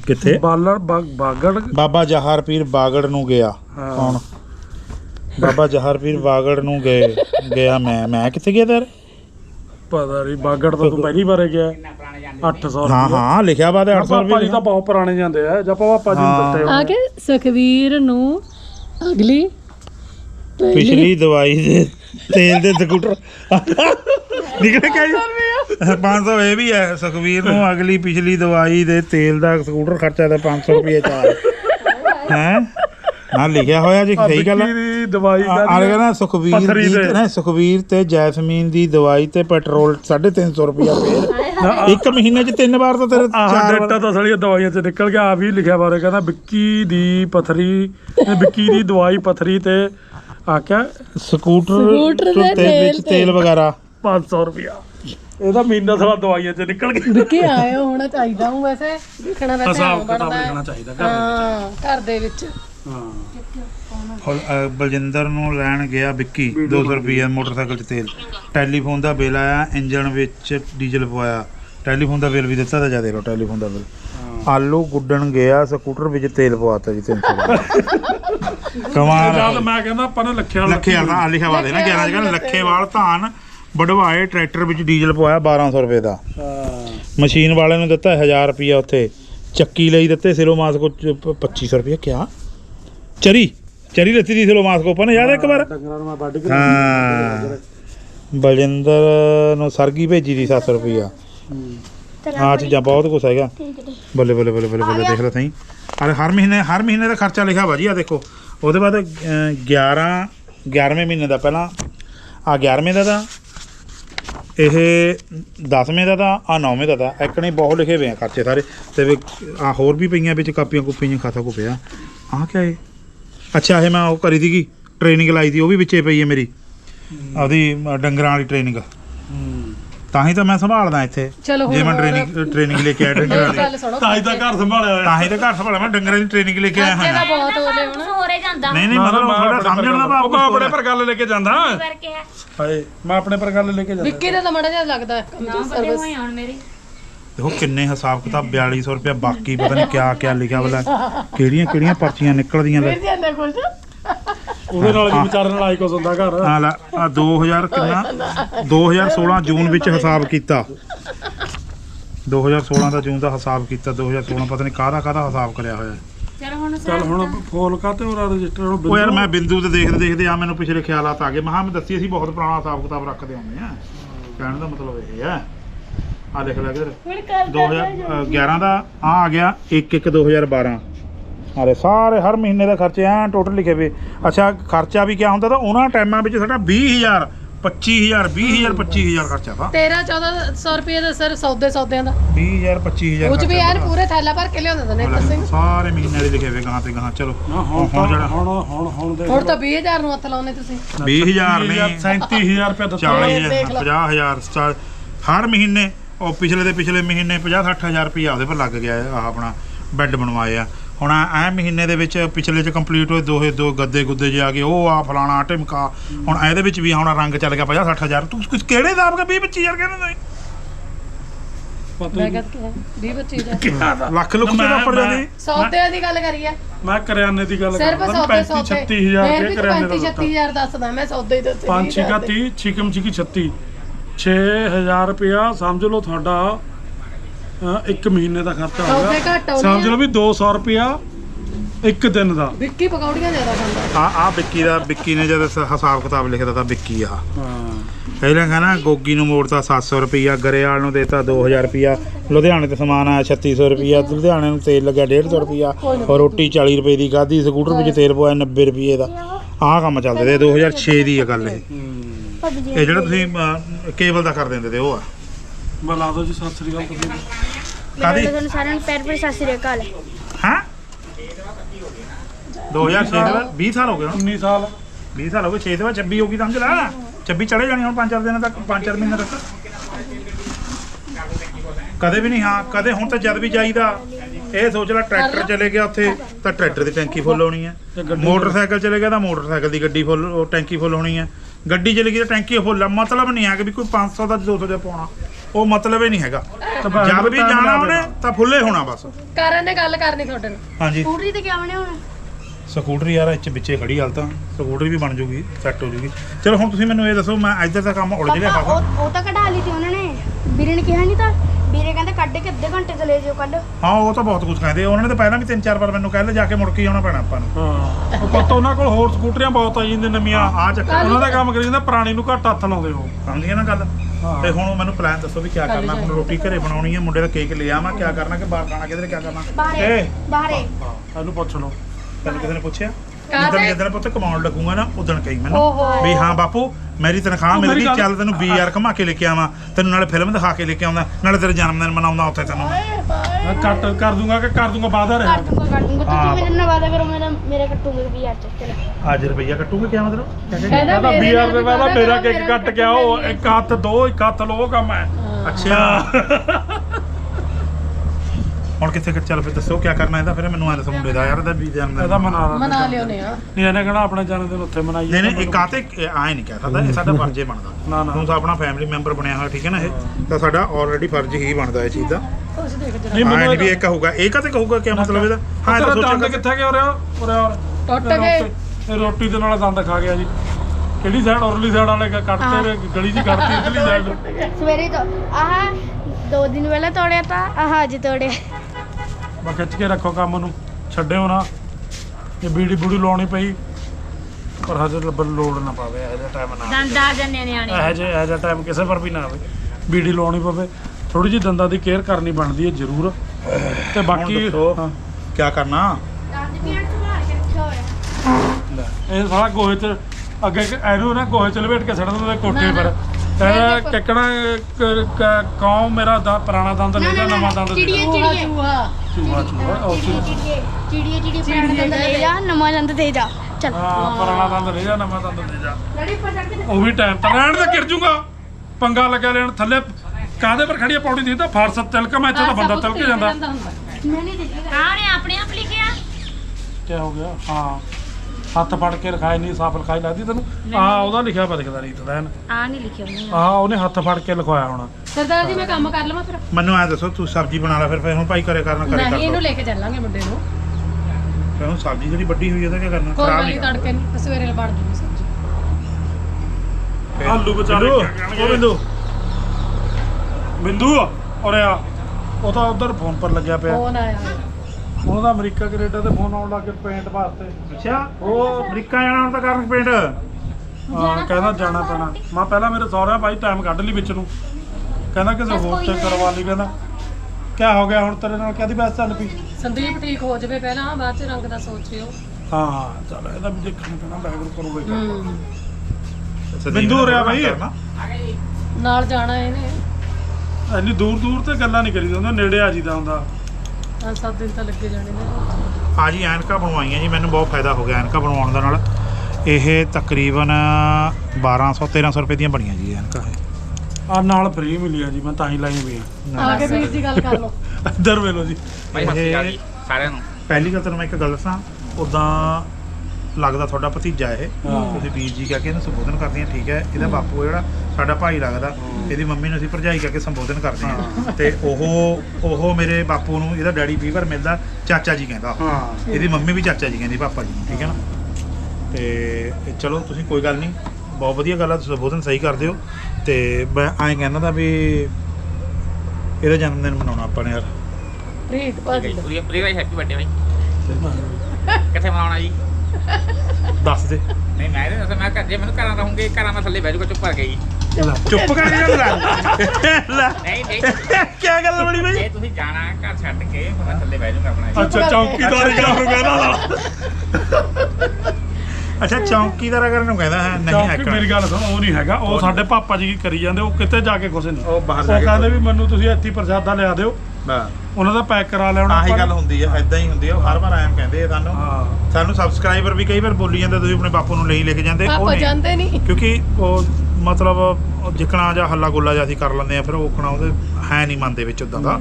Speaker 5: ਕਿੱਥੇ?
Speaker 1: ਬਾਲਰ ਬਾਗ- ਬਾਗੜ
Speaker 5: ਬਾਬਾ ਜਹਾਰ ਪੀਰ ਬਾਗੜ ਨੂੰ ਗਿਆ।
Speaker 1: ਹਾਂ।
Speaker 5: ਕੌਣ? ਬਾਬਾ ਜਹਾਰ ਪੀਰ ਬਾਗੜ ਨੂੰ ਗਏ। ਗਿਆ ਮੈਂ। ਮੈਂ ਕਿੱਥੇ ਗਿਆ ਤੇਰੇ?
Speaker 1: ਪਤਾ ਨਹੀਂ ਬਾਗੜ ਤਾਂ ਤੂੰ ਪਹਿਲੀ ਵਾਰੇ ਗਿਆ। 800
Speaker 5: ਹਾਂ ਹਾਂ ਲਿਖਿਆ ਵਾ ਤੇ 800
Speaker 1: ਪਾਪਾ ਜੀ
Speaker 5: ਰੁਪਏ
Speaker 1: ਤਾਂ ਬਹੁਤ ਪੁਰਾਣੇ ਜਾਂਦੇ ਆ। ਜਾਂ ਪਾਪਾ ਜੀ ਨੂੰ
Speaker 5: ਹਾਂ।
Speaker 1: ਦਿੱਤੇ
Speaker 3: ਆ। ਕੇ ਸੁਖਵੀਰ ਨੂੰ ਅਗਲੀ ਪਹਿਲੀ-
Speaker 5: ਪਿਛਲੀ ਦਵਾਈ ਦੇ ਤੇਲ ਦੇ ਸਕੂਟਰ। ਨਿਕਲ ਗਿਆ ਜੀ 500 ਇਹ ਵੀ ਹੈ ਸੁਖਵੀਰ ਨੂੰ ਅਗਲੀ ਪਿਛਲੀ ਦਵਾਈ ਦੇ ਤੇਲ ਦਾ ਸਕੂਟਰ ਖਰਚਾ ਤਾਂ 500 ਰੁਪਏ ਚਾਰ। ਹੈ? ਨਾ ਲਿਖਿਆ ਹੋਇਆ ਜੀ ਸਹੀ ਗੱਲ
Speaker 1: ਦੀ ਦਵਾਈ
Speaker 5: ਆ
Speaker 1: ਦਾ
Speaker 5: ਕਹਿੰਦਾ ਸੁਖਵੀਰ
Speaker 1: ਪੱਥਰੀ
Speaker 5: ਦੀ। ਨਾ ਸੁਖਵੀਰ ਤੇ ਜੈਸਮੀਨ ਦੀ ਦਵਾਈ ਤੇ ਪੈਟਰੋਲ 350 ਰੁਪਿਆ ਫੇਰ। ਇੱਕ ਮਹੀਨੇ ਚ ਤਿੰਨ ਵਾਰ ਤਾਂ ਤੇਰੇ ਚਾਰ
Speaker 1: ਡੇਟਾ ਤਾਂ ਸਾਲੀਆਂ ਦਵਾਈਆਂ 'ਚ ਨਿਕਲ ਗਿਆ ਆ ਵੀ ਲਿਖਿਆ ਬਾਰੇ ਕਹਿੰਦਾ ਵਿੱਕੀ ਦੀ ਪਥਰੀ ਵਿੱਕੀ ਦੀ ਦਵਾਈ ਪਥਰੀ ਤੇ ਆਖਿਆ
Speaker 5: ਸਕੂਟਰ
Speaker 3: ਸਕੂਟਰ ਦੇ
Speaker 5: ਤੇ
Speaker 3: ਤੇਲ
Speaker 5: ਵਿੱਚ
Speaker 3: ਤੇ।
Speaker 5: ਤੇਲ ਵਗੈਰਾ
Speaker 1: 500 ਰੁਪਿਆ ਇਹਦਾ ਮਹੀਨਾ ਸਾਲਾ ਦਵਾਈਆਂ 'ਚ ਨਿਕਲ ਗਿਆ।
Speaker 3: ਵਿੱਕੀ ਆਇਆ ਹੋਣਾ ਚਾਹੀਦਾ ਹੂੰ ਵੈਸੇ। ਦੇਖਣਾ ਵੈਸੇ
Speaker 1: ਹਿਸਾਬ
Speaker 3: ਆਉਂ
Speaker 1: ਕਿਤਾਬ
Speaker 3: ਬਣਦਾ
Speaker 1: ਲਿਖਣਾ
Speaker 3: ਹੈ।
Speaker 1: ਚਾਹੀਦਾ ਘਰ
Speaker 3: ਹਾਂ ਘਰ ਦੇ ਵਿੱਚ।
Speaker 1: ਹਾਂ।
Speaker 5: ਹੁਣ, ਅ, ਬਲਜਿੰਦਰ ਨੂੰ ਲੈਣ ਗਿਆ ਵਿੱਕੀ 200 ਰੁਪਏ ਮੋਟਰਸਾਈਕਲ 'ਚ ਤੇਲ। ਟੈਲੀਫੋਨ ਦਾ ਬਿੱਲ ਆਇਆ ਇੰਜਨ ਵਿੱਚ ਡੀਜ਼ਲ ਪਵਾਇਆ। ਟੈਲੀਫੋਨ ਦਾ ਬਿੱਲ ਵੀ ਦਿੱਤਾ ਤਾਂ ਜ਼ਿਆਦਾ ਲੋ ਟੈਲੀਫੋਨ ਦਾ ਬਿੱਲ। ਆਲੂ ਗੁੱਡਣ ਗਿਆ ਸਕੂਟਰ ਵਿੱਚ ਤੇਲ ਪਵਾਤਾ ਜੀ 300
Speaker 1: ਜਦ
Speaker 5: ਕਮਾਲ
Speaker 1: ਮੈਂ ਕਹਿੰਦਾ ਆਪਾਂ ਨੇ ਲੱਖਿਆ ਵਾਲਾ
Speaker 5: ਲੱਖੇ ਵਾਲਾ ਆ ਲਿਖਿਆ ਵਾ ਦੇ ਨਾ 11 ਜਗ੍ਹਾ ਲੱਖੇਵਾਲ ਧਾਨ ਵਡਵਾਏ ਟਰੈਕਟਰ ਵਿੱਚ ਡੀਜ਼ਲ ਪਵਾਇਆ 1200 ਰੁਪਏ ਦਾ।
Speaker 1: ਹਾਂ।
Speaker 5: ਮਸ਼ੀਨ ਵਾਲੇ ਨੂੰ ਦਿੱਤਾ 1000 ਰੁਪਏ ਉੱਥੇ। ਚੱਕੀ ਲਈ ਦਿੱਤੇ ਸਿਲੋ ਮਾਸ ਕੋ 2500 ਰੁਪਏ ਕਿਆ? ਚਰੀ ਚਰੀ ਲੱਤੀ ਦੀ ਸਿਲੋ ਮਾਸ ਕੋ ਆਪਾਂ ਨੇ ਯਾਦ ਹੈ ਇੱਕ ਵਾਰ?
Speaker 1: ਡੰਗਰਾਂ ਨੂੰ ਮੈਂ ਵੱਢ ਕੇ
Speaker 5: ਹਾਂ। ਬਲਜਿੰਦਰ ਨੂੰ ਸਰਗੀ ਭੇਜੀ ਦੀ 700 ਰੁਪਿਆ ਹਾਂ। ਚੀਜ਼ਾਂ ਬਹੁਤ ਕੁਛ ਹੈਗਾ। ਬੱਲੇ ਬੱਲੇ ਬੱਲੇ ਬੱਲੇ ਬੱਲੇ ਦੇਖ ਲੈ ਸਹੀ। ਅਰੇ ਹਰ ਮਹੀਨੇ ਹਰ ਮਹੀਨੇ ਦਾ ਖਰਚਾ ਲਿਖਿਆ ਵਾ ਜੀ ਆ ਦੇਖੋ। ਉਹਦੇ ਬਾਅਦ ਅਹ, 11 11ਵੇਂ ਮਹੀਨੇ ਦਾ ਪਹਿਲਾਂ ਆ 11ਵੇਂ ਦਾ ਦਾ ਇਹ 10ਵੇਂ ਦਾ ਤਾਂ ਆ 9ਵੇਂ ਦਾ ਤਾਂ ਇੱਕ ਨੇ ਬਹੁਤ ਲਿਖੇ ਹੋਏ ਆ ਖਰਚੇ ਸਾਰੇ। ਤੇ ਆ ਹੋਰ ਵੀ ਪਈਆਂ ਵਿੱਚ ਕਾਪੀਆਂ ਕੁੱਪੀਆਂ ਖਾਤਾ ਕੋ ਪਿਆ ਆਹ ਕਿਆ ਹੈ ਅੱਛਾ ਇਹ ਮੈਂ ਉਹ ਕਰੀ ਸੀਗੀ ਟ੍ਰੇਨਿੰਗ ਲਾਈ ਸੀ ਉਹ ਵੀ ਵਿੱਚੇ ਪਈ ਹੈ ਮੇਰੀ। ਅ, ਡੰਗਰਾਂ ਵਾਲੀ ਟ੍ਰੇਨਿੰਗ ਤਾਂ ਹੀ ਤਾਂ ਮੈਂ ਸੰਭਾਲਦਾ ਇੱਥੇ।
Speaker 3: ਚਲੋ
Speaker 5: ਜੇ ਮੈਂ ਟ੍ਰੇਨਿੰਗ ਟ੍ਰੇਨਿੰਗ ਲੈ ਕੇ ਆਇਆ ਡੰਗਰਾਂ
Speaker 3: ਮੇਰੀ
Speaker 5: ਦੀ
Speaker 3: ਗੱਲ ਸੁਣੋ
Speaker 1: ਤਾਂ ਹੀ ਤਾਂ ਘਰ ਸੰਭਾਲਿਆ ਹੋਇਆ।
Speaker 5: ਤਾਂ ਹੀ ਤਾਂ ਘਰ ਸੰਭਾਲਿਆ। ਮੈਂ ਡੰਗਰਾਂ ਦੀ ਟ੍ਰੇਨਿੰਗ ਲੈ ਕੇ ਆਇਆ ਹਾਂ
Speaker 3: ਤਾਂ ਬਹੁਤ ਹੋ ਗਏ ਹੁਣ।
Speaker 4: ਹੋਰੇ ਜਾਂਦਾ।
Speaker 5: ਨਹੀਂ ਨਹੀਂ
Speaker 1: ਨਾ, ਨਾ,
Speaker 5: ਮਤਲਬ
Speaker 1: ਮੈਂ
Speaker 5: ਥੋੜਾ ਸਮਝਣ ਦਾ
Speaker 1: ਗੱਲ-
Speaker 5: ਭਾਵ
Speaker 1: ਉਹ ਮੈਂ ਆਪਣੇ ਪਰ ਗੱਲ ਲੈ ਕੇ ਜਾਂਦਾ।
Speaker 4: ਕਰਕੇ ਹੈ।
Speaker 1: ਹਾਏ ਮੈਂ ਆਪਣੇ ਪਰ ਗੱਲ ਲੈ ਕੇ ਜਾਂਦਾ।
Speaker 3: ਵਿੱਕੀ ਦਾ ਤਾਂ ਮੜਾ ਜਿਹਾ ਲੱਗਦਾ
Speaker 4: ਨਾ
Speaker 3: ਸਰਵਿਸ
Speaker 4: ਹੋਏ ਹੁਣ ਮੇਰੇ।
Speaker 5: ਦੇਖੋ ਕਿੰਨੇ ਹਿਸਾਬ ਕਿਤਾਬ 4200 ਰੁਪਇਆ ਬਾਕੀ ਪਤਾ ਨਹੀਂ ਕਿਆ ਕਿਆ ਲਿਖਿਆ ਬਲਾ ਕਿਹੜੀਆਂ ਕਿਹੜੀਆਂ ਪਰਚੀਆਂ ਨਿਕਲਦੀਆਂ
Speaker 3: ਜਾਂਦੇ ਕੁਝ
Speaker 1: ਉਹਦੇ ਨਾਲ ਜੀ ਵਿਚਾਰਨ ਨਾਲ ਆਈ ਕੁਛ ਹੁੰਦਾ ਘਰ।
Speaker 5: ਆ ਲੈ ਆ 2000 ਕਿੰਨਾ? 2016 ਜੂਨ ਵਿੱਚ ਹਿਸਾਬ ਕੀਤਾ। 2016 ਦਾ ਜੂਨ ਦਾ ਹਿਸਾਬ ਕੀਤਾ 2016 ਪਤਾ ਨਹੀਂ ਕਾਹਦਾ ਕਾਹਦਾ ਹਿਸਾਬ ਕਰਿਆ ਹੋਇਆ।
Speaker 4: ਚਲ ਹੁਣ
Speaker 1: ਚੱਲ ਹੁਣ ਫੋਲ ਕਾਤੇ ਹੋਰ ਰਜਿਸਟਰ ਹੁਣ
Speaker 5: ਉਹ ਯਾਰ ਮੈਂ ਬਿੰਦੂ ਤੇ ਦੇਖਦੇ ਦੇਖਦੇ ਆ ਮੈਨੂੰ ਪਿਛਲੇ ਖਿਆਲਾਤ ਆ ਗਏ। ਮਹਾ ਮੈਂ ਦੱਸੀ ਅਸੀਂ ਬਹੁਤ ਪੁਰਾਣਾ ਹਿਸਾਬ ਕਿਤਾਬ ਰੱਖਦੇ ਹੁੰਦੇ ਆ। ਕਹਿਣ ਦਾ ਮਤਲਬ ਇਹ ਹੈ ਆ ਲਿਖ ਲੈ ਕਿਧਰ 2011 ਦਾ ਆ ਆ ਗਿਆ 1 1 2012 ਅਰੇ ਸਾਰੇ ਹਰ ਮਹੀਨੇ ਦਾ ਖਰਚੇ ਐ ਟੋਟਲ ਲਿਖੇ ਵੇ। ਅੱਛਾ ਖਰਚਾ ਵੀ ਕਿਆ ਹੁੰਦਾ ਤਾਂ ਉਹਨਾਂ ਟਾਈਮਾਂ ਵਿੱਚ ਸਾਡਾ 20000 25000 20000 25000 ਖਰਚਾ ਤਾਂ
Speaker 3: 13 1400 ਰੁਪਏ ਦਾ ਸਰ ਸੌਦੇ ਸੌਦਿਆਂ ਦਾ।
Speaker 5: 20000 25000
Speaker 3: ਉਹ ਚ ਵੀ ਯਾਰ ਪੂਰੇ ਥੈਲਾ ਭਰ ਕੇ ਲਿਆਉਂਦੇ ਨੇ ਇੱਕ ਸਿੰਘ।
Speaker 5: ਸਾਰੇ ਮਹੀਨੇ ਦੇ ਲਿਖੇ ਵੇ ਗਾਂ ਤੇ ਗਾਂ ਚਲੋ
Speaker 1: ਹੁਣ
Speaker 5: ਹੁਣ ਜਿਹੜਾ
Speaker 1: ਹੁਣ ਹੁਣ ਹੁਣ ਦੇ
Speaker 3: ਹੁਣ ਤਾਂ 20000 ਨੂੰ ਹੱਥ ਲਾਉਨੇ ਤੁਸੀਂ।
Speaker 5: 20000 ਨਹੀਂ।
Speaker 1: 37000 ਰੁਪਏ ਦਿੱਤਾ।
Speaker 5: 40000
Speaker 3: ਦੇਖ ਲਾ।
Speaker 5: 50000 ਸਟਾਰ- ਹਰ ਮਹੀਨੇ ਉਹ ਪਿਛਲੇ ਦੇ ਪਿਛਲੇ ਮਹੀਨੇ 50 60000 ਰੁਪਇਆ ਉਹਦੇ ਪਰ ਲੱਗ ਗਿਆ ਆ ਆਪਣਾ ਬੈੱਡ ਬਣਵਾਏ ਆ ਹੁਣ ਐ ਮਹੀਨੇ ਦੇ ਵਿੱਚ ਪਿਛਲੇ ਚ ਕੰਪਲੀਟ ਹੋਏ ਦੋਹੇ ਦੋ ਗੱਦੇ ਗੁੱਦੇ ਜੇ ਆ ਗਏ ਉਹ ਆ ਫਲਾਣਾ ਟਿਮਕਾ ਹੁਣ ਇਹਦੇ ਵਿੱਚ ਵੀ ਹੁਣ ਰੰਗ ਚੱਲ ਗਿਆ 50 60000 ਤੂੰ ਕੁਝ ਕਿਹੜੇ ਹਿਸਾਬ ਦਾ 20 25000 ਕਹਿੰਦੇ
Speaker 1: ਪਤਾ
Speaker 3: ਮੈਂ। ਕਹਿੰਦਾ 20 25000
Speaker 5: ਲੱਖ ਲੁੱਖ ਤੋਂ
Speaker 1: ਮੈਂ-
Speaker 5: ਉੱਪਰ ਜਾਂਦੀ।
Speaker 3: ਸੌਦਿਆਂ ਦੀ ਗੱਲ ਕਰੀਏ।
Speaker 1: ਮੈਂ ਕਰਿਆਨੇ ਦੀ ਗੱਲ
Speaker 3: ਸਿਰਫ
Speaker 1: ਕਰਦਾ
Speaker 3: ਸੌਦੇ
Speaker 1: 35
Speaker 3: ਸੌਦੇ।
Speaker 1: 36000
Speaker 3: ਮੈਂ
Speaker 1: ਰੁਪਏ
Speaker 3: ਵੀ
Speaker 1: ਕਰਿਆਨੇ ਦਾ
Speaker 3: 35
Speaker 1: ਦਿੱਤਾ।
Speaker 3: 36000 ਦੱਸਦਾ ਮੈਂ ਸੌਦੇ ਹੀ ਦੱਸੇ
Speaker 1: 5 ਛਿਕਾ 30 ਛਿਕਮ ਛਿਕੀ 36 6000 ਰੁਪਇਆ ਸਮਝ ਲਓ ਤੁਹਾਡਾ ਇੱਕ ਮਹੀਨੇ ਦਾ ਖਰਚਾ ਹੋ
Speaker 3: ਸੌਦੇ
Speaker 1: ਗਿਆ।
Speaker 3: ਘੱਟ ਆਉਣੇ
Speaker 1: ਸਮਝ। ਲਓ ਵੀ 200 ਰੁਪਇਆ ਇੱਕ ਦਿਨ ਦਾ।
Speaker 3: ਵਿੱਕੀ ਪਕੌੜੀਆਂ ਜ਼ਿਆਦਾ ਖਾਂਦਾ।
Speaker 5: ਆ ਆ ਵਿੱਕੀ ਦਾ ਵਿੱਕੀ ਨੇ ਜਦ ਸ- ਹਿਸਾਬ ਕਿਤਾਬ ਲਿਖਦਾ ਤਾਂ ਵਿੱਕੀ ਆ।
Speaker 1: ਹਾਂ।
Speaker 5: ਪਹਿਲਾਂ ਕਹਿੰਦਾ ਗੋਗੀ ਨੂੰ ਮੋੜਤਾ 700 ਰੁਪਈਆ ਗਰੇਵਾਲ ਨੂੰ ਦੇਤਾ 2000 ਰੁਪਈਆ ਲੁਧਿਆਣੇ ਤੇ ਸਮਾਨ ਆਇਆ 3600 ਰੁਪਈਆ ਲੁਧਿਆਣੇ ਨੂੰ ਤੇਲ ਲੱਗਿਆ 150 ਰੁਪਈਆ ਔਰ ਰੋਟੀ 40 ਰੁਪਏ ਦੀ ਖਾਧੀ ਸਕੂਟਰ ਵਿੱਚ ਤੇਲ ਪਵਾਇਆ 90 ਰੁਪਏ ਦਾ। ਆਹ ਕੰਮ ਚੱਲਦੇ ਤੇ 2006 ਦੀ ਆ ਗੱਲ ਇਹ। ਇਹ ਜਿਹੜਾ ਤੁਸੀਂ ਕੇਬਲ ਦਾ ਕਰ ਦਿੰਦੇ ਤੇ ਉਹ ਆ।
Speaker 1: ਬੁਲਾ ਦਿਓ ਜੀ ਸਤਿ ਸ੍ਰੀ ਅਕਾਲ ਤੁਸੀਂ।
Speaker 5: ਕਾਦੀ?
Speaker 2: ਤੁਹਾਨੂੰ ਸਾਰਿਆਂ ਨੂੰ ਪੈਰ ਪੈਰ ਸਤਿ ਸ੍ਰੀ ਅਕਾਲ।
Speaker 5: ਹਾਂ? 2006 ਦੇ ਬਾਅਦ। 20 ਸਾਲ ਹੋ ਗਏ ਹੁਣ
Speaker 1: 19 ਸਾਲ।
Speaker 5: 20 ਸਾਲ ਹੋ ਗਏ 6 ਦੇ ਬਾਅਦ 26 ਹੋ ਗਈ ਸਮਝ ਲੈ। 26 ਚੜੇ ਜਾਣੀ ਹੁਣ 5-4 ਦਿਨਾਂ ਤੱਕ 5-4 ਮਹੀਨੇ ਤੱਕ। ਕਦੇ ਵੀ ਨਹੀਂ ਹਾਂ ਕਦੇ ਹੁਣ ਤਾਂ ਜਦ ਵੀ ਜਾਈਦਾ। ਇਹ ਸੋਚ ਲੈ ਟਰੈਕਟਰ ਚਲੇ ਗਿਆ ਉੱਥੇ ਤਾਂ ਟਰੈਕਟਰ ਦੀ ਟੈਂਕੀ ਫੁੱਲ ਹੋਣੀ ਹੈ ਮੋਟਰਸਾਈਕਲ ਚਲੇ ਗਿਆ ਤਾਂ ਮੋਟਰਸਾਈਕਲ ਦੀ ਗੱਡੀ ਫੁੱਲ ਉਹ ਟੈਂਕੀ ਫੁੱਲ ਹੋਣੀ ਹੈ ਗੱਡੀ ਚਲੇ ਗਈ ਤਾਂ ਟੈਂਕੀ ਫੁੱਲ ਆ। ਮਤਲਬ ਨਹੀਂ ਹੈ ਕਿ ਵੀ ਕੋਈ 500 ਦਾ 200 ਦਾ ਪਾਉਣਾ। ਉਹ ਮਤਲਬ ਹੀ ਨਹੀਂ ਹੈਗਾ। ਜਦ ਵੀ ਜਾਣਾ ਉਹਨੇ ਤਾਂ ਫੁੱਲੇ ਹੋਣਾ ਬਸ।
Speaker 3: ਕਰਨ ਨੇ ਗੱਲ ਕਰਨੀ ਤੁਹਾਡੇ ਨਾਲ
Speaker 5: ਹਾਂਜੀ।
Speaker 2: ਸਕੂਟਰੀ ਤੇ ਕਿਆ ਬਣੇ ਹੁਣ
Speaker 5: ਸਕੂਟਰ ਯਾਰ ਇੱਥੇ ਵਿੱਚੇ ਖੜੀ ਹਾਲ ਤਾਂ ਸਕੂਟਰ ਵੀ ਬਣ ਜੂਗੀ ਸੈੱਟ ਹੋ ਜੂਗੀ। ਚਲੋ ਹੁਣ ਤੁਸੀਂ ਮੈਨੂੰ ਇਹ ਦੱਸੋ ਮੈਂ ਇੱਧਰ ਦਾ ਕੰਮ ਉਲਝ ਲਿਆ
Speaker 2: ਪਾਪਾ
Speaker 5: ਖਾਸਾ
Speaker 2: ਉਹ ਉਹ ਤਾਂ ਕਢਾ ਲਈ ਸੀ ਉਹਨਾਂ ਨੇ। ਵੀਰੇ ਨੇ ਕਿਹਾ ਨਹੀਂ ਤਾਂ ਵੀਰੇ ਕਹਿੰਦੇ ਕੱਢ ਕੇ ਅੱਧੇ ਘੰਟੇ ਚ ਲੈ ਜਿਓ ਕੱਢ।
Speaker 5: ਹਾਂ ਉਹ ਤਾਂ ਬਹੁਤ ਕੁਝ ਕਹਿੰਦੇ ਉਹਨਾਂ ਨੇ ਤਾਂ ਪਹਿਲਾਂ ਵੀ ਤਿੰਨ ਚਾਰ ਵਾਰ ਮੈਨੂੰ ਕਹਿੰਦੇ ਜਾ ਕੇ ਮੁੜ ਕੇ ਹੀ ਆਉਣਾ ਪੈਣਾ ਆਪਾਂ ਨੂੰ।
Speaker 1: ਹਾਂ। ਉਹ ਪਤਾ ਉਹਨਾਂ ਕੋਲ ਹੋਰ ਸਕੂਟਰੀਆਂ ਬਹੁਤ ਆ ਜਾਂਦੀਆਂ ਨਵੀਆਂ।
Speaker 5: ਆ ਚੱਕਰ।
Speaker 1: ਉਹਨਾਂ ਦਾ ਕੰਮ ਕਰੀ ਜਾਂਦਾ ਪੁਰਾਣੀ ਨੂੰ ਘੱਟ ਹੱਥ ਲਾਉਂਦੇ ਹੋ
Speaker 5: ਸਮਝ ਨਾ ਗੱਲ। ਤੇ ਹੁਣ ਮੈਨੂੰ ਪਲਾਨ ਦੱਸੋ ਵੀ ਕੀ ਕਰਨਾ? ਹੁਣ ਰੋਟੀ ਘਰੇ ਬਣਾਉਣੀ ਹੈ ਮੁੰਡੇ ਦਾ ਕੇਕ ਲੈ ਆਵਾਂ ਕੀ ਕਰਨਾ ਕਿ ਬਾਹਰ ਖਾਣਾ ਕਿਧਰ ਕੀ ਕਰਨਾ?
Speaker 2: ਬਾਹਰੇ ਬਾਹਰੇ
Speaker 1: ਇਹਨੂੰ ਪੁੱਛ ਲਓ।
Speaker 5: ਤੈਨੂੰ ਕਿਸੇ ਨੇ ਪੁੱਛਿਆ?
Speaker 3: ਕਾਹਦੇ?
Speaker 5: ਜਦੋਂ ਜਦੋਂ ਪੁੱਤ ਕਮਾਉਣ ਲੱਗੂਗਾ ਨਾ ਉਦੋਂ ਕਹੀ ਮੈਨੂੰ।
Speaker 3: ਓਹੋ।
Speaker 5: ਵੀ ਹਾਂ ਬਾਪੂ ਮੇਰੀ ਤਨਖਾਹ
Speaker 1: ਉਹ
Speaker 5: ਮਿਲ ਗਈ ਚੱਲ ਤੈਨੂੰ ਵੀਆਰ ਘੁਮਾ ਕੇ ਲੈ ਕੇ ਆਵਾਂ। ਤੈਨੂੰ ਨਾਲੇ ਫਿਲਮ ਦਿਖਾ ਕੇ ਲੈ ਕੇ ਆਉਂਦਾ ਨਾਲੇ ਤੇਰੇ ਜਨਮ ਦਿਨ ਮਨਾਉਂਦਾ ਉੱਥੇ ਤੈਨੂੰ ਮੈਂ।
Speaker 1: ਕੱਟ ਕਰ ਦੂੰਗਾ ਕਿ ਕਰ ਦੂੰਗਾ ਰਿਹਾ?
Speaker 2: ਕੱਢ ਦੂੰਗਾ ਕੱਢ ਦੂੰਗਾ।
Speaker 5: ਹਾਂ।
Speaker 2: ਤੁਸੀਂ ਮੇਰੇ ਨਾਲ ਵਾਦਾ ਕਰੋ ਮੇਰਾ ਮੇਰੇ ਕੱਟੂਗੇ ਵੀ ਅੱਜ ਚਲੋ
Speaker 5: ਅੱਜ ਰੁਪਈਆ ਕੱਟੂਗੇ ਕੀ ਮਤਲਬ?
Speaker 3: ਕਹਿੰਦਾ
Speaker 1: ਕਹਿੰਦਾ
Speaker 3: ਮੇਰੇ
Speaker 1: 20
Speaker 3: ਨਾਲ
Speaker 1: ਰੁਪਏ ਵਾਲਾ
Speaker 3: ਵਾਅਦਾ
Speaker 1: ਮੇਰਾ
Speaker 3: ਕਰੋ,
Speaker 1: ਕੇਕ ਕੱਟ ਕੇ ਆਓ ਇੱਕ ਹੱਥ ਦੋ ਇੱਕ ਹੱਥ ਲੋ ਕੰਮ ਹੈ।
Speaker 5: ਅੱਛਾ। ਹੁਣ ਕਿੱਥੇ ਚੱਲ ਫਿਰ ਦੱਸੋ ਕੀ ਕਰਨਾ ਇਹਦਾ? ਫਿਰ ਮੈਨੂੰ ਐਂ ਦੱਸੋ ਮੁੰਡੇ ਦਾ ਯਾਰ ਇਹਦਾ ਵੀ ਜਨਮ
Speaker 1: ਇਹਦਾ
Speaker 5: ਦਿਨ
Speaker 1: ਮਨਾ ਲਾ
Speaker 3: ਮਨਾ ਲਿਓਨੇ ਆ।
Speaker 1: ਨਹੀਂ ਇਹਨੇ ਕਹਣਾ ਆਪਣਾ ਜਨਮ ਦਿਨ ਉੱਥੇ ਮਨਾਈਏ
Speaker 5: ਨਹੀਂ ਨਹੀਂ ਇਹ ਕਾਤੇ ਐਂ ਨਹੀਂ ਕਹਿ ਸਕਦਾ ਇਹ ਸਾਡਾ ਫਰਜ਼ ਹੀ ਬਣਦਾ।
Speaker 1: ਨਾ ਨਾ।
Speaker 5: ਹੁਣ ਤਾਂ ਆਪਣਾ ਫੈਮਿਲੀ ਮੈਂਬਰ ਬਣਿਆ ਹੋਇਆ ਠੀਕ ਹੈ ਨਾ ਇਹ? ਤਾਂ ਸਾਡਾ ਆਲਰੇਡੀ ਫਰਜ਼ ਹੀ ਬਣਦਾ ਇਹ ਚੀਜ਼ ਦਾ।
Speaker 3: ਤੁਸੀਂ ਦੇਖ ਜਰਾ।
Speaker 1: ਨਹੀਂ
Speaker 5: ਹਾਂ ਵੀ ਇਹ ਕਹੂਗਾ ਇਹ ਕਾਤੇ ਕਹੂਗਾ ਕੀ ਮਤਲਬ ਇਹਦਾ? ਹਾਂ ਇਹ ਤਾਂ
Speaker 1: ਦੰਦ ਕਿੱਥੇ ਗਏ ਉਰੇ? ਉਰੇ ਔਰ
Speaker 3: ਟੁੱਟ ਗਏ।
Speaker 1: ਇਹ ਰੋਟੀ ਦੇ ਨਾਲ ਦੰਦ ਖਾ ਗਿਆ ਜੀ। ਕਿਹੜੀ ਸਾਈਡ ਔਰਲੀ ਸਾਈਡ ਵਾਲੇ ਕ- ਕੱਟਤੇ ਵੇ ਗਲੀ ਦੀ ਕੱਟਤੀ ਇਧਰਲੀ ਸਾਈਡ
Speaker 2: ਸਵੇਰੇ ਤੋਂ ਆਹ ਦੋ ਦਿਨ ਪਹਿਲਾਂ ਤੋੜਿਆ ਤਾਂ ਆਹ ਅੱਜ ਤੋੜਿਆ।
Speaker 1: ਮੈਂ ਖਿੱਚ ਕੇ ਰੱਖੋ ਕੰਮ ਨੂੰ ਛੱਡਿਓ ਨਾ। ਇਹ ਬੀੜੀ ਬੂੜੀ ਲਾਉਣੀ ਪਈ ਪਰ ਹਜੇ ਲੱਭਣ ਲੋੜ ਨਾ ਪਾਵੇ ਇਹੋ ਜਿਹਾ ਟਾਈਮ ਨਾ
Speaker 4: ਦੰਦ ਆ ਜੰਨੇ ਨਿਆਣੇ।
Speaker 1: ਇਹੋ ਜਿਹਾ ਇਹੋ ਜਿਹਾ ਟਾਈਮ ਕਿਸੇ ਪਰ ਵੀ ਨਾ ਆਵੇ। ਬੀੜੀ ਲਾਉਣੀ ਪਵੇ। ਥੋੜੀ ਜਿਹੀ ਦੰਦਾਂ ਦੀ ਕੇਅਰ ਕਰਨੀ ਬਣਦੀ ਹੈ ਜ਼ਰੂਰ। ਤੇ ਬਾਕੀ। ਹਾਂ,
Speaker 5: ਕੀ ਕਰਨਾ?
Speaker 2: ਦੰਦ ਪੀਣ ਸੰਭਾਲ ਕੇ ਰੱਖਿਆ ਹੋਇਆ।
Speaker 1: ਲੈ, ਇਹ ਸਾਰਾ ਗੋਹੇ ਚ ਅੱਗੇ ਇਹਨੂੰ ਨਾ ਗੋਹੇ ਚ ਲਪੇਟ ਕੇ ਸੜਨ ਦੇ ਕੋਠੇ ਪਰ। ਇਹ ਕਿਕਣਾ ਕੌਮ ਮੇਰਾ ਦਾ ਪੁਰਾਣਾ ਦੰਦ ਲੈ ਜਾ ਨਵਾਂ ਦੰਦ ਦੇ
Speaker 2: ਚਿੜੀਏ
Speaker 3: ਚੂਹਾ
Speaker 2: ਚਿੜੀਏ
Speaker 3: ਚੂਹਾ
Speaker 1: ਚੂਹਾ ਚੂਹਾ। ਉਹ
Speaker 2: ਚਿੜੀਏ
Speaker 1: ਚੂਹਾ।
Speaker 2: ਚਿੜੀਏ ਚਿੜੀਏ ਪੁਰਾਣਾ ਦੰਦ ਲੈ ਜਾ ਨਵਾਂ ਦੰਦ ਦੇ ਜਾ। ਚੱਲ।
Speaker 1: ਹਾਂ ਪੁਰਾਣਾ ਦੰਦ ਲੈ ਜਾ ਨਵਾਂ ਦੰਦ ਦੇ ਜਾ।
Speaker 2: ਲੜੀ ਪਰ ਚੜ ਕੇ
Speaker 1: ਉਹ ਵੀ ਟਾਈਮ ਤਾਂ ਰਹਿਣ ਦੇ ਗਿਰ ਜੂਗਾ। ਪੰਗਾ ਲੱਗਿਆ ਲੈਣ ਥੱਲੇ ਕਾਦੇ ਪਰ ਖੜੀ ਪੌੜੀ ਦੀ ਤਾਂ ਫਰਸ ਤਿਲਕ ਮੈਂ ਇੱਥੇ ਤਾਂ ਬੰਦਾ ਤਿਲਕ ਜਾਂਦਾ।
Speaker 2: ਮੈਂ ਨਹੀਂ ਦੇਖਿਆ
Speaker 4: ਹਾਂ ਨੇ ਆਪਣੇ ਆਪ ਲਿਖਿਆ?
Speaker 1: ਕੀ ਹੋ ਗਿਆ? ਹਾਂ। ਹੱਥ ਫੜ ਕੇ ਲਿਖਾਈ ਨਹੀਂ ਸਾਫ਼ ਲਿਖਾਈ ਲੱਗਦੀ ਤੈਨੂੰ। ਹਾਂ ਉਹਦਾ ਲਿਖਿਆ ਪਾ ਦਿਖਦਾ ਰੀਤ ਦਾ
Speaker 4: ਆ ਨਹੀਂ ਲਿਖਿਆ ਉਹਨੇ।
Speaker 1: ਹਾਂ ਉਹਨੇ ਹੱਥ ਫੜ ਕੇ ਲਿਖਵਾਇਆ ਹੋਣਾ।
Speaker 3: ਸਰਦਾਰ ਜੀ ਮੈਂ ਕੰਮ ਕਰ ਲਵਾਂ ਫਿਰ।
Speaker 5: ਮੈਨੂੰ ਐ ਦੱਸੋ ਤੂੰ ਸਬਜ਼ੀ ਬਣਾ ਲੈ ਫਿਰ ਫਿਰ ਹੁਣ ਭਾਈ ਕਰੇ ਕਰਨਾ ਕਰੇ ਕਰ
Speaker 3: ਨਹੀਂ ਇਹਨੂੰ। ਲੈ ਕੇ ਚੱਲਾਂਗੇ ਮੁੰਡੇ ਨੂੰ।
Speaker 5: ਫਿਰ ਹੁਣ ਸਬਜ਼ੀ ਜਿਹੜੀ ਵੱਡੀ ਹੋਈ ਉਹਦਾ ਕੀ ਕਰਨਾ?
Speaker 3: ਕੋਈ
Speaker 5: ਖਰਾਬ
Speaker 3: ਗੱਲ
Speaker 5: ਨਹੀਂ
Speaker 3: ਨਹੀਂ ਤੜਕੇ ਨੂੰ ਸਵੇਰੇ ਬਣ ਜੂਗੀ ਸਬਜ਼ੀ।
Speaker 1: ਆਲੂ ਕਹਿਣਗੇ?
Speaker 5: ਉਹ ਬਿੰਦੂ।
Speaker 1: ਬਿੰਦੂ ਔਰ ਆ। ਉਹ ਤਾਂ ਉਧਰ ਫੋਨ ਪਰ ਲੱਗਿਆ ਪਿਆ।
Speaker 3: ਫੋਨ ਆਇਆ
Speaker 1: ਦਾ ਅਮਰੀਕਾ ਕੈਨੇਡਾ ਤੇ ਫੋਨ ਆਉਣ ਲੱਗ ਗਿਆ ਪੇਂਟ ਵਾਸਤੇ।
Speaker 5: ਅੱਛਾ। ਉਹ ਅਮਰੀਕਾ ਜਾਣਾ ਹੁਣ ਤਾਂ ਕਰਨ ਪਿੰਡ
Speaker 1: ਹਾਂ ਕਹਿੰਦਾ ਜਾਣਾ ਪੈਣਾ। ਮੈਂ ਪਹਿਲਾਂ ਮੇਰੇ ਸਹੁਰਿਆਂ ਭਾਈ ਟਾਈਮ ਕੱਢ ਲਈ ਵਿੱਚ ਨੂੰ। ਕਹਿੰਦਾ ਕਿਸੇ ਹੋਰ ਤੇ ਕਰਵਾ ਲਈ ਕਹਿੰਦਾ ਕਿਆ ਹੋ ਗਿਆ ਹੁਣ ਤੇਰੇ ਨਾਲ? ਕਹਦੀ ਬਸ ਚੱਲ ਪਈ?
Speaker 3: ਸੰਦੀਪ ਠੀਕ ਹੋ ਜਾਵੇ ਪਹਿਲਾਂ ਬਾਅਦ ਚ ਰੰਗ ਦਾ ਸੋਚਿਓ
Speaker 1: ਹਾਂ ਚੱਲ ਇਹਦਾ ਵੀ ਦੇਖਣਾ ਪੈਣਾ ਬੈਗਰ ਕਰੂਗਾ ਹੀ
Speaker 5: ਸੰਦੀਪ
Speaker 1: ਬਿੰਦੂ ਬਾਈ।
Speaker 5: ਕਰਨਾ।
Speaker 3: ਨਾਲ ਜਾਣਾ ਇਹਨੇ।
Speaker 1: ਇੰਨੀ ਦੂਰ ਦੂਰ ਤੇ ਗੱਲਾਂ ਨਹੀਂ ਕਰੀਦਾ ਹੁੰਦਾ ਨੇੜੇ ਆ ਜੀਦਾ ਹੁੰਦਾ।
Speaker 3: ਪੰਜ ਸੱਤ ਦਿਨ ਤਾਂ ਲੱਗੇ ਜਾਣੇ ਨੇ।
Speaker 5: ਹਾਂ ਜੀ ਐਨਕਾਂ ਬਣਵਾਈਆਂ ਜੀ ਮੈਨੂੰ ਬਹੁਤ ਫਾਇਦਾ ਹੋ ਗਿਆ ਐਨਕਾਂ ਬਣਵਾਉਣ ਦਾ ਨਾਲ। ਇਹ ਤਕਰੀਬਨ 1200 1300 ਰੁਪਏ ਦੀਆਂ ਬਣੀਆਂ ਜੀ ਐਨਕਾਂ ਇਹ।
Speaker 1: ਆ ਨਾਲ ਫ੍ਰੀ ਮਿਲੀ ਆ ਜੀ ਮੈਂ ਤਾਂ ਹੀ ਲਾਈ ਹੋਈ ਆ।
Speaker 3: ਆ ਕੇ ਵੀਰ ਜੀ ਗੱਲ ਕਰ ਲਓ।
Speaker 1: ਇੱਧਰ ਵੇਲੋ ਜੀ।
Speaker 6: ਭਾਈ ਸਤਿ ਸ਼੍ਰੀ ਅਕਾਲ ਜੀ
Speaker 5: ਇਹ
Speaker 6: ਸਾਰਿਆਂ ਨੂੰ।
Speaker 5: ਪਹਿਲੀ ਗੱਲ ਤੈਨੂੰ ਮੈਂ ਇੱਕ ਗੱਲ ਦੱਸਾਂ ਉਦਾਂ ਲੱਗਦਾ ਤੁਹਾਡਾ ਭਤੀਜਾ ਇਹ।
Speaker 1: ਹਾਂ।
Speaker 5: ਤੁਸੀਂ ਵੀਰ ਜੀ ਕਹਿ ਕੇ ਇਹਨੂੰ ਸੰਬੋਧਨ ਕਰਦੇ ਆ ਠੀਕ ਹੈ? ਇਹਦਾ ਬਾਪੂ ਜਿਹੜਾ ਸਾਡਾ ਭਾਈ ਲੱਗਦਾ। ਇਹਦੀ ਮੰਮੀ ਨੂੰ ਅਸੀਂ ਭਰਜਾਈ ਕਹਿ ਕੇ ਸੰਬੋਧਨ ਕਰਦੇ ਆ। ਤੇ ਉਹ ਉਹ ਮੇਰੇ ਬਾਪੂ ਨੂੰ ਇਹਦਾ ਡੈਡੀ ਕਈ ਵਾਰ ਮਿਲਦਾ ਚਾਚਾ ਜੀ ਕਹਿੰਦਾ
Speaker 1: ਹਾਂ।
Speaker 5: ਇਹਦੀ ਮੰਮੀ ਵੀ ਚਾਚਾ ਜੀ ਕਹਿੰਦੀ ਪਾਪਾ ਜੀ ਠੀਕ ਹੈ ਨਾ? ਤੇ ਚਲੋ ਤੁਸੀਂ ਕੋਈ ਗੱਲ ਨਹੀਂ। ਬਹੁਤ ਵਧੀਆ ਗੱਲ ਆ ਤੁਸੀਂ ਸੰਬੋਧਨ ਸਹੀ ਕਰਦੇ ਹੋ। ਤੇ ਮੈਂ ਐਂ ਕਹਿੰਦਾ ਤਾਂ ਵੀ ਇਹਦਾ ਜਨਮ ਦਿਨ ਮਨਾਉਣਾ ਆਪਾਂ ਨੇ ਯਾਰ।
Speaker 3: ਪ੍ਰੀਤ ਭਾਜੀ। ਦਾ
Speaker 6: ਪੂਰੀ ਪੂਰੀ ਭਾਈ ਹੈਪੀ ਬਰਥਡੇ ਭਾਈ ਕਿੱਥੇ ਮਨਾਉਣਾ ਜੀ?
Speaker 5: ਦੱਸ ਦੇ।
Speaker 6: ਨਹੀਂ ਮੈਂ ਤਾਂ ਦੱਸਾਂ ਮੈਂ ਘਰ ਜੇ ਮੈਨੂੰ ਘਰਾਂ ਰਹੂੰਗੇ ਘਰਾਂ ਮੈਂ ਥੱਲੇ ਬਹਿ ਜਾਊਗਾ ਚੁੱਪ ਕਰ ਗਈ
Speaker 5: ਚੁੱਪ ਕਰ ਜਾ ਲੈ ਲੈ।
Speaker 6: ਨਹੀਂ ਨਹੀਂ
Speaker 5: ਕੀ ਗੱਲ ਬਣੀ ਬਈ?
Speaker 6: ਜੇ ਤੁਸੀਂ ਜਾਣਾ ਘਰ ਛੱਡ ਕੇ ਫਿਰ ਮੈਂ ਥੱਲੇ ਬਹਿ ਜਾਊਗਾ ਆਪਣਾ। ਜੀ।
Speaker 1: ਅੱਛਾ। ਚੌਕੀਦਾਰ ਹੀ ਨੂੰ ਕਹਿੰਦਾ
Speaker 5: ਅੱਛਾ ਚੌਂਕੀਦਾਰ ਕਰਨ ਨੂੰ ਕਹਿੰਦਾ ਹੈ ਨਹੀਂ
Speaker 1: ਚੌਕੀ
Speaker 5: ਹੈਕਣਾ
Speaker 1: ਮੇਰੀ ਗੱਲ ਸੁਣ ਉਹ ਨਹੀਂ ਹੈਗਾ। ਉਹ ਸਾਡੇ ਪਾਪਾ ਜੀ ਕੀ ਕਰੀ ਜਾਂਦੇ ਉਹ ਕਿਤੇ ਜਾ ਕੇ ਖੁਸ਼ ਨਹੀਂ
Speaker 5: ਉਹ ਬਾਹਰ ਜਾ ਕੇ
Speaker 1: ਕਹਿੰਦੇ ਵੀ ਮੈਨੂੰ ਤੁਸੀਂ ਇੱਥੇ ਹੀ ਪ੍ਰਸ਼ਾਦਾ ਲਿਆ ਦਿਓ। ਉਹਨਾਂ ਦਾ ਪੈਕ ਕਰਾ ਲਿਆਉਣਾ
Speaker 5: ਆਹੀ ਗੱਲ। ਹੁੰਦੀ ਹੈ ਐਦਾਂ ਹੀ ਹੁੰਦੀ ਹੈ ਉਹ ਹਰ ਵਾਰ ਐਂ ਕਹਿੰਦੇ ਆ ਸਾਨੂੰ।
Speaker 1: ਹਾਂ।
Speaker 5: ਸਾਨੂੰ ਸਬਸਕ੍ਰਾਈਬਰ ਵੀ ਕਈ ਵਾਰ ਬੋਲੀ ਜਾਂਦੇ ਤੁਸੀਂ ਆਪਣੇ ਬਾਪੂ ਨੂੰ ਨਹੀਂ ਲੈ ਕੇ ਜਾਂਦੇ ਉਹ
Speaker 3: ਪਾਪਾ
Speaker 5: ਨਹੀਂ।
Speaker 3: ਜਾਂਦੇ ਨਹੀਂ।
Speaker 5: ਕਿਉਂਕਿ ਉਹ ਮਤਲਬ ਜਿਕਣਾ ਜਾਂ ਹੱਲਾ ਗੋਲਾ ਜਾਂ ਅਸੀਂ ਕਰ ਲੈਂਦੇ ਆ ਫਿਰ ਉਹ ਕਣਾ ਉਹਦੇ ਹੈ ਨਹੀਂ ਮਨ ਦੇ ਵਿੱਚ ਉਦਾਂ ਦਾ।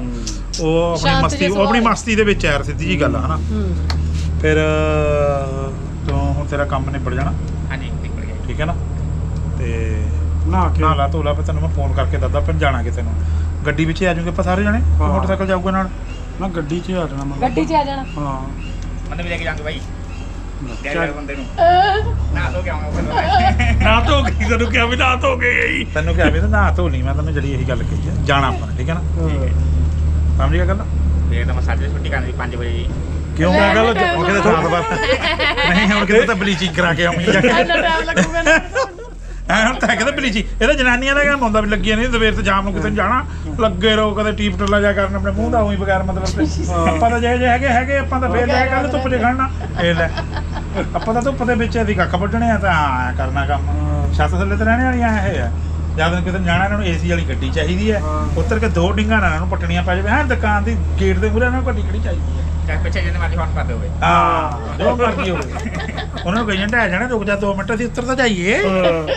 Speaker 5: ਉਹ ਆਪਣੀ
Speaker 3: ਸ਼ਾਂਤ
Speaker 5: ਮਸਤੀ ਉਹ ਆਪਣੀ। ਮਸਤੀ ਦੇ ਵਿੱਚ ਯਾਰ ਸਿੱਧੀ ਜੀ ਗੱਲ ਆ ਹਨਾ।
Speaker 3: ਹੂੰ।
Speaker 5: ਫਿਰ ਤੂੰ ਹੁਣ ਤੇਰਾ ਕੰਮ ਨਿਬੜ ਜਾਣਾ।
Speaker 6: ਹਾਂਜੀ ਨਿਕਲ ਗਿਆ
Speaker 5: ਠੀਕ ਹੈ ਨਾ? ਤੇ
Speaker 1: ਨਾ ਕੇ
Speaker 5: ਨਾ ਲਾ ਧੋਲਾ ਫਿਰ ਤੈਨੂੰ ਮੈਂ ਫੋਨ ਕਰਕੇ ਦੱਸਦਾ ਫਿਰ ਜਾਣਾ ਕਿਤੇ ਨੂੰ। ਗੱਡੀ ਵਿੱਚ ਹੀ ਆ ਜਾਊਂਗੇ ਆਪਾਂ ਸਾਰੇ ਜਣੇ
Speaker 1: ਹਾਂ।
Speaker 5: ਮੋਟਰਸਾਈਕਲ ਜਾਊਗਾ ਨਾਲ
Speaker 1: ਨਾ ਗੱਡੀ 'ਚ ਆ ਜਾਣਾ ਮੈਂ
Speaker 3: ਗੱਡੀ 'ਚ ਆ ਜਾਣਾ
Speaker 1: ਹਾਂ
Speaker 6: ਮੰਨੇ ਵੀ ਲੈ ਕੇ ਜਾਵਾਂਗੇ ਭਾਈ ਬੰਦੇ ਨੂੰ ਲੋ ਕੇ ਆਉਂਗਾ ਫਿਰ
Speaker 1: ਨਾ ਧੋ ਗਈ ਤੈਨੂੰ ਕਿਹਾ ਵੀ ਨਾ ਧੋ ਕੇ ਗਈ
Speaker 5: ਤੈਨੂੰ ਕਿਹਾ ਵੀ ਤਾਂ ਨਾ ਧੋ ਲਈ ਮੈਂ ਤੈਨੂੰ ਜਿਹੜੀ ਇਹੀ ਗੱਲ ਕਹੀ ਆ ਜਾਣਾ ਆਪਾਂ ਨੇ, ਠੀਕ ਹੈ ਨਾ ਸਮਝ ਗਿਆ ਗੱਲ
Speaker 6: ਫੇਰ ਤਾਂ ਮੈਂ ਸਾਜੇ ਛੁੱਟੀ ਕਰਨੀ 5 ਵਜੇ ਜੀ
Speaker 5: ਕਿਉਂ
Speaker 3: ਲੈ
Speaker 5: ਮੈਂ ਗੱਲ
Speaker 3: ਲੈ
Speaker 5: ਉਹ ਕਿਤੇ ਸਾਥ ਬਾਤ ਨਹੀਂ ਹੁਣ ਕਿਤੇ ਤਾਂ ਬਲੀਚਿੰਗ ਕਰਾ ਕੇ ਆਉਣੀ ਜਾ ਕੇ
Speaker 3: ਇੰਨਾ ਟਾਈਮ ਲੱਗੂਗਾ ਨਾ
Speaker 5: ਐ ਹੁਣ ਤਾਂ ਕਹਿੰਦਾ ਬਲੀਚਿੰਗ ਇਹਦਾ ਜਨਾਨੀਆਂ ਦਾ ਕੰਮ ਹੁੰਦਾ ਵੀ ਲੱਗੀਆਂ ਨਹੀਂ ਸਵੇਰ ਤੇ ਸ਼ਾਮ ਨੂੰ ਕਿਤੇ ਨੂੰ ਜਾਣਾ। ਲੱਗੇ ਰਹੋ ਕਦੇ ਟੀਪ ਟੱਲਾ ਜਾ ਕਰਨ ਆਪਣੇ ਮੂੰਹ ਦਾ ਉਹੀ ਬਗੈਰ ਮਤਲਬ ਤੇ। ਆਪਾਂ ਤਾਂ ਜਿਹੇ ਜਿਹੇ ਹੈਗੇ ਹੈਗੇ ਆਪਾਂ ਤਾਂ ਫੇਰ ਜਾ ਕੱਲ ਧੁੱਪ 'ਚ ਖੜਨਾ। ਇਹ ਲੈ ਆਪਾਂ ਤਾਂ ਧੁੱਪ ਦੇ ਵਿੱਚ ਅਸੀਂ ਕੱਖ ਵੱਢਣੇ ਆ ਤਾਂ ਐਂ ਕਰਨਾ ਕੰਮ। ਛੱਤ ਥੱਲੇ ਤੇ ਰਹਿਣੇ ਵਾਲੀਆਂ ਇਹ ਆ। ਜਦ ਕਿਤੇ ਜਾਣਾ ਇਹਨਾਂ ਨੂੰ ਏਸੀ ਵਾਲੀ ਗੱਡੀ ਚਾਹੀਦੀ ਹੈ। ਉੱਤਰ ਕੇ ਦੋ ਡਿੰਗਾਂ ਨਾਲ ਇਹਨਾਂ ਨੂੰ ਪੱਟਣੀਆਂ ਪੈ ਜਾਵੇ। ਹਾਂ ਦੁਕਾਨ ਦੀ ਗੇਟ ਦੇ ਮੂਹਰੇ ਇਹਨਾਂ ਨੂੰ ਗੱਡੀ ਕਿਹੜੀ ਚਾਹੀਦੀ ਹੈ
Speaker 6: ਚਾਹ ਪਿੱਛੇ ਜਿਹਨੇ ਮਾਰੀ ਫੋਨ ਕਰ ਦਿਓਗੇ
Speaker 5: ਹਾਂ ਜੋ ਮਰਜ਼ੀ ਹੋਵੇ ਉਹਨਾਂ ਕਹੀਆਂ ਢਹਿ ਜਾਣਾ ਰੁਕ ਜਾ 2 ਮਿੰਟ ਅਸੀਂ ਉੱਤਰ ਤਾਂ ਜਾਈਏ।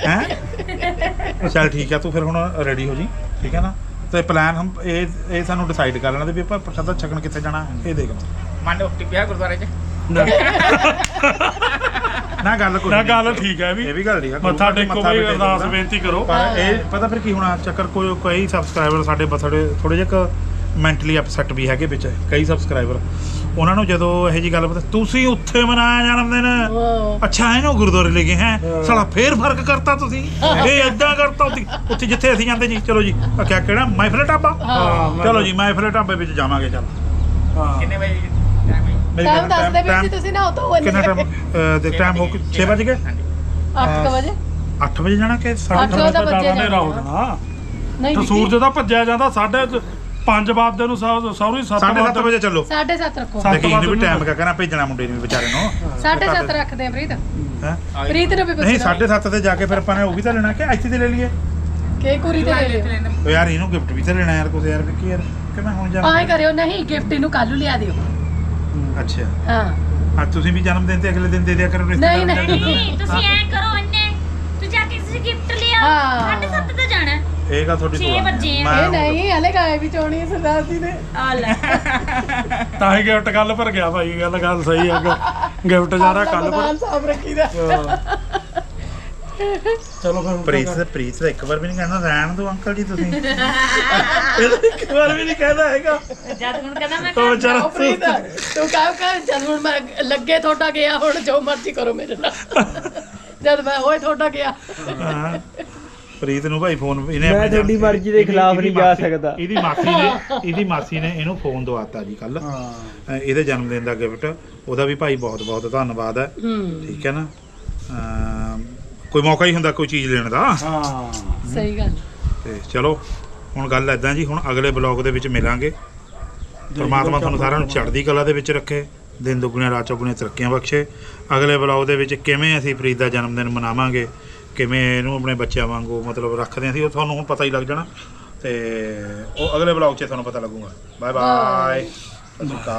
Speaker 5: ਹੈ। ਚਲ ਠੀਕ ਆ ਤੂੰ ਫਿਰ ਹੁਣ ਰੈਡੀ ਹੋ ਜੀ ਠੀਕ ਹੈ ਨਾ? ਤੇ ਪਲਾਨ ਹਮ ਇਹ ਇਹ ਸਾਨੂੰ ਡਿਸਾਈਡ ਕਰ ਲੈਣਾ ਤੇ ਵੀ ਆਪਾਂ ਪ੍ਰਸ਼ਾਦਾ ਛਕਣ ਕਿੱਥੇ ਜਾਣਾ ਇਹ ਦੇਖ ਲਓ।
Speaker 6: ਮੰਨ ਉੱਠ ਪਿਆ ਗੁਰਦੁਆਰੇ 'ਚ।
Speaker 5: ਨਾ। ਗੱਲ ਕੋਈ
Speaker 1: ਨਾ। ਗੱਲ ਠੀਕ ਹੈ ਵੀ।
Speaker 5: ਇਹ ਵੀ ਗੱਲ ਠੀਕ ਆ
Speaker 1: ਮੱਥਾ ਟੇਕੋ ਵੀ ਅਰਦਾਸ
Speaker 5: ਲਓ।
Speaker 1: ਬੇਨਤੀ ਕਰੋ।
Speaker 5: ਪਰ ਇਹ ਪਤਾ ਫਿਰ ਕੀ ਹੋਣਾ ਚੱਕਰ ਕੋਈ ਕਈ ਸਬਸਕ੍ਰਾਈਬਰ ਸਾਡੇ ਬਥੜੇ ਥੋੜੇ ਜਿਹਾ ਮੈਂਟਲੀ ਅਪਸੈਟ ਵੀ ਹੈਗੇ ਵਿੱਚ ਕਈ ਸਬਸਕ੍ਰਾਈਬਰ ਉਹਨਾਂ ਨੂੰ ਜਦੋਂ ਇਹੋ ਜੀ ਗੱਲ ਪਤਾ ਤੁਸੀਂ ਉੱਥੇ ਮਨਾਇਆ ਜਨਮ ਦਿਨ? ਅੱਛਾ ਇਹਨੂੰ ਗੁਰਦੁਆਰੇ ਲੈ ਗਏ ਹੈ? ਸਾਲਾ ਫੇਰ ਫ਼ਰਕ ਕਰਤਾ ਤੁਸੀਂ? ਇਹ ਏਦਾਂ ਕਰਤਾ ਉੱਥੇ ਉੱਥੇ ਜਿੱਥੇ ਅਸੀਂ ਜਾਂਦੇ ਜੀ। ਚਲੋ ਜੀ ਆ ਕਿਆ ਕਿਹੜਾ? ਮਾਈਫਲੇ ਢਾਬਾ?
Speaker 1: ਹਾਂ,
Speaker 5: ਚਲੋ ਜੀ ਮਾਈਫਲੇ ਢਾਬੇ ਵਿੱਚ ਜਾਵਾਂਗੇ ਚੱਲ।
Speaker 1: ਹਾਂ।
Speaker 6: ਕਿੰਨੇ ਵਜੇ ਟਾਈਮ
Speaker 3: ਦੱਸ ਦੇ
Speaker 5: ਟਾਈਮ-
Speaker 3: ਤੁਸੀਂ ਨਾ ਉਤੋਂ
Speaker 5: ਕਿੰਨਾ ਟਾਈਮ ਦੇ ਟਾਈਮ ਹੋ 6 ਵਜ ਗਏ?
Speaker 6: ਹਾਂਜੀ।
Speaker 3: 8 ਵਜੇ?
Speaker 5: 8 ਵਜੇ ਜਾਣਾ ਕਿ
Speaker 3: ਅੱਠ
Speaker 5: 8:30
Speaker 3: ਵਜੇ
Speaker 1: ਜਾਣਾ।
Speaker 3: ਨਹੀਂ
Speaker 1: ਤੇ ਸੂਰਜ ਤਾਂ ਭੱਜਿਆ ਜਾਂਦਾ ਸਾਢੇ 5 ਵਜੇ ਨੂੰ ਸੌਰੀ 7
Speaker 5: 7:30 ਵਜੇ ਚੱਲੋ।
Speaker 3: 7:30 ਰੱਖੋ।
Speaker 1: ਸੱਤ
Speaker 5: ਇਹਨੂੰ ਵੀ ਟਾਈਮ ਕਾ ਕਹਿਣਾ ਭੇਜਣਾ ਮੁੰਡੇ ਨੂੰ ਵੀ ਵਿਚਾਰੇ ਨੂੰ।
Speaker 3: 7:30 ਰੱਖਦੇ ਆ ਪ੍ਰੀਤ।
Speaker 5: ਹੈਂ?
Speaker 3: ਪ੍ਰੀਤ ਨੂੰ ਵੀ
Speaker 5: ਨਹੀਂ
Speaker 3: ਪੁੱਛਣਾ
Speaker 5: 7:30 ਤੇ ਜਾ ਕੇ ਫਿਰ ਆਪਾਂ ਨੇ ਉਹ ਵੀ ਤਾਂ ਲੈਣਾ ਕਿ ਇੱਥੇ ਤੇ ਲੈ ਲਈਏ?
Speaker 3: ਕੇ ਕੁਰੀ ਤੇ ਲੈ ਲਿਓ।
Speaker 5: ਓ ਯਾਰ ਇਹਨੂੰ ਗਿਫਟ ਵੀ ਤਾਂ ਲੈਣਾ ਯਾਰ ਕੁਝ ਯਾਰ ਵਿੱਕੀ ਯਾਰ ਕਿ ਮੈਂ ਹੁਣ
Speaker 3: ਆਏ
Speaker 5: ਜਾਣਾ
Speaker 3: ਕਰਿਓ ਨਹੀਂ ਗਿਫਟ ਇਹਨੂੰ ਕੱਲ ਨੂੰ ਲਿਆ ਦਿਓ।
Speaker 5: ਅੱਛਾ।
Speaker 3: ਹਾਂ।
Speaker 5: ਹਾਂ ਤੁਸੀਂ ਵੀ ਜਨਮ ਦਿਨ ਤੇ ਅਗਲੇ ਦਿਨ ਦੇ ਦਿਆ ਕਰੋ ਰਿਸ਼ਤੇਦਾਰਾਂ ਨੂੰ
Speaker 3: ਨਹੀਂ,
Speaker 4: ਨਹੀਂ। ਤੁਸੀਂ ਐ ਕਰੋ ਇੰਨੇ ਤੂੰ ਜਾ ਕੇ ਕਿਸੇ ਗਿਫਟ ਲਿਆ।
Speaker 3: ਹਾਂ।
Speaker 4: ਸਾਢੇ ਸੱਤ ਤੇ ਜਾਣਾ।
Speaker 5: ਇਹ ਗੱਲ ਤੁਹਾਡੀ
Speaker 4: ਛੇ। ਵਜੇ ਆ।
Speaker 5: ਮੈਂ
Speaker 3: ਇਹ ਨਹੀਂ ਹਲੇ ਗਾਇ ਵੀ ਚੋਣੀ ਹੈ ਸਰਦਾਰ ਜੀ ਨੇ।
Speaker 4: ਆ ਲੈ।
Speaker 1: ਤਾਂ ਹੀ ਗਿਫਟ ਕੱਲ ਭਰ ਗਿਆ ਭਾਈ ਗੱਲ ਗੱਲ ਸਹੀ ਆ ਗਿਫਟ ਜਾਰਾ ਕੱਲ ਭਰ
Speaker 3: ਸਾਫ਼ ਰੱਖੀ ਦਾ
Speaker 1: ਚਲੋ ਫਿਰ
Speaker 5: ਪ੍ਰੀਤ ਦਾ ਪ੍ਰੀਤ ਦਾ ਇੱਕ ਵਾਰ ਵੀ ਨਹੀਂ ਕਹਿਣਾ ਰਹਿਣ ਦਿਓ ਅੰਕਲ ਜੀ ਤੁਸੀਂ। ਇਹ ਇੱਕ ਵਾਰ ਵੀ ਨਹੀਂ ਕਹਿੰਦਾ ਹੈਗਾ।
Speaker 4: ਜਦ ਹੁਣ ਕਹਿੰਦਾ ਮੈਂ
Speaker 1: ਉਹ ਵਿਚਾਰਾ
Speaker 3: ਪ੍ਰੀਤ ਤੂੰ ਕਾਹ ਕਾ ਜਦ ਹੁਣ ਮੈਂ ਲੱਗੇ ਤੁਹਾਡਾ ਗਿਆ ਹੁਣ ਜੋ ਮਰਜ਼ੀ ਕਰੋ ਮੇਰੇ ਨਾਲ। ਜਦ ਮੈਂ ਹੋਏ ਤੁਹਾਡਾ ਗਿਆ।
Speaker 5: ਹਾਂ। ਪ੍ਰੀਤ ਨੂੰ ਭਾਈ ਫੋਨ ਇਹਨੇ
Speaker 7: ਮੈਂ
Speaker 5: ਆਪਣੇ
Speaker 7: ਤੁਹਾਡੀ
Speaker 5: ਜਾਣ-
Speaker 7: ਮਰਜ਼ੀ ਦੇ
Speaker 5: ਇਹਦੀ-
Speaker 7: ਖਿਲਾਫ
Speaker 5: ਇਹਦੀ
Speaker 7: ਨਹੀਂ ਜਾ
Speaker 5: ਮਾਸੀ-
Speaker 7: ਸਕਦਾ।
Speaker 5: ਇਹਦੀ ਮਾਸੀ ਨੇ ਇਹਦੀ ਮਾਸੀ ਨੇ ਇਹਨੂੰ ਫੋਨ ਦਵਾਤਾ ਜੀ ਕੱਲ ਇਹਦੇ ਜਨਮ ਦਿਨ ਦਾ ਗਿਫਟ। ਉਹਦਾ ਵੀ ਭਾਈ ਬਹੁਤ ਬਹੁਤ ਧੰਨਵਾਦ ਹੈ।
Speaker 3: ਹੂੰ।
Speaker 5: ਠੀਕ ਹੈ ਨਾ? ਅਮ ਕੋਈ ਮੌਕਾ ਹੀ ਹੁੰਦਾ ਕੋਈ ਚੀਜ਼ ਲੈਣ ਦਾ।
Speaker 1: ਹਾਂ।
Speaker 3: ਸਹੀ ਗੱਲ।
Speaker 5: ਤੇ ਚਲੋ ਹੁਣ ਗੱਲ ਐਦਾਂ ਜੀ ਹੁਣ ਅਗਲੇ ਬਲੌਗ ਦੇ ਵਿੱਚ ਮਿਲਾਂਗੇ। ਪਰਮਾਤਮਾ ਤੁਹਾਨੂੰ ਸਾਰਿਆਂ ਨੂੰ ਚੜ੍ਹਦੀ ਕਲਾ ਦੇ ਵਿੱਚ ਰੱਖੇ ਦਿਨ ਦੁੱਗਣੇ ਰਾਤ ਚੌਗੁਣੇ ਤਰੱਕੀਆਂ ਬਖਸ਼ੇ। ਅਗਲੇ ਬਲੌਗ ਦੇ ਵਿੱਚ ਕਿਵੇਂ ਅਸੀਂ ਫਰੀਦ ਦਾ ਜਨਮ ਦਿਨ ਮਨਾਵਾਂਗੇ ਕਿਵੇਂ ਇਹਨੂੰ ਆਪਣੇ ਬੱਚਿਆਂ ਵਾਂਗੂ ਮਤਲਬ ਰੱਖਦੇ ਅਸੀਂ ਉਹ ਤੁਹਾਨੂੰ ਹੁਣ ਪਤਾ ਹੀ ਲੱਗ ਜਾਣਾ। ਤੇ ਉਹ ਅਗਲੇ ਬਲੌਗ 'ਚ ਤੁਹਾਨੂੰ ਪਤਾ ਲੱਗੂਗਾ। ਬਾਏ ਬਾਏ ਸਤਿ ਸ਼੍ਰੀ ਅਕਾਲ।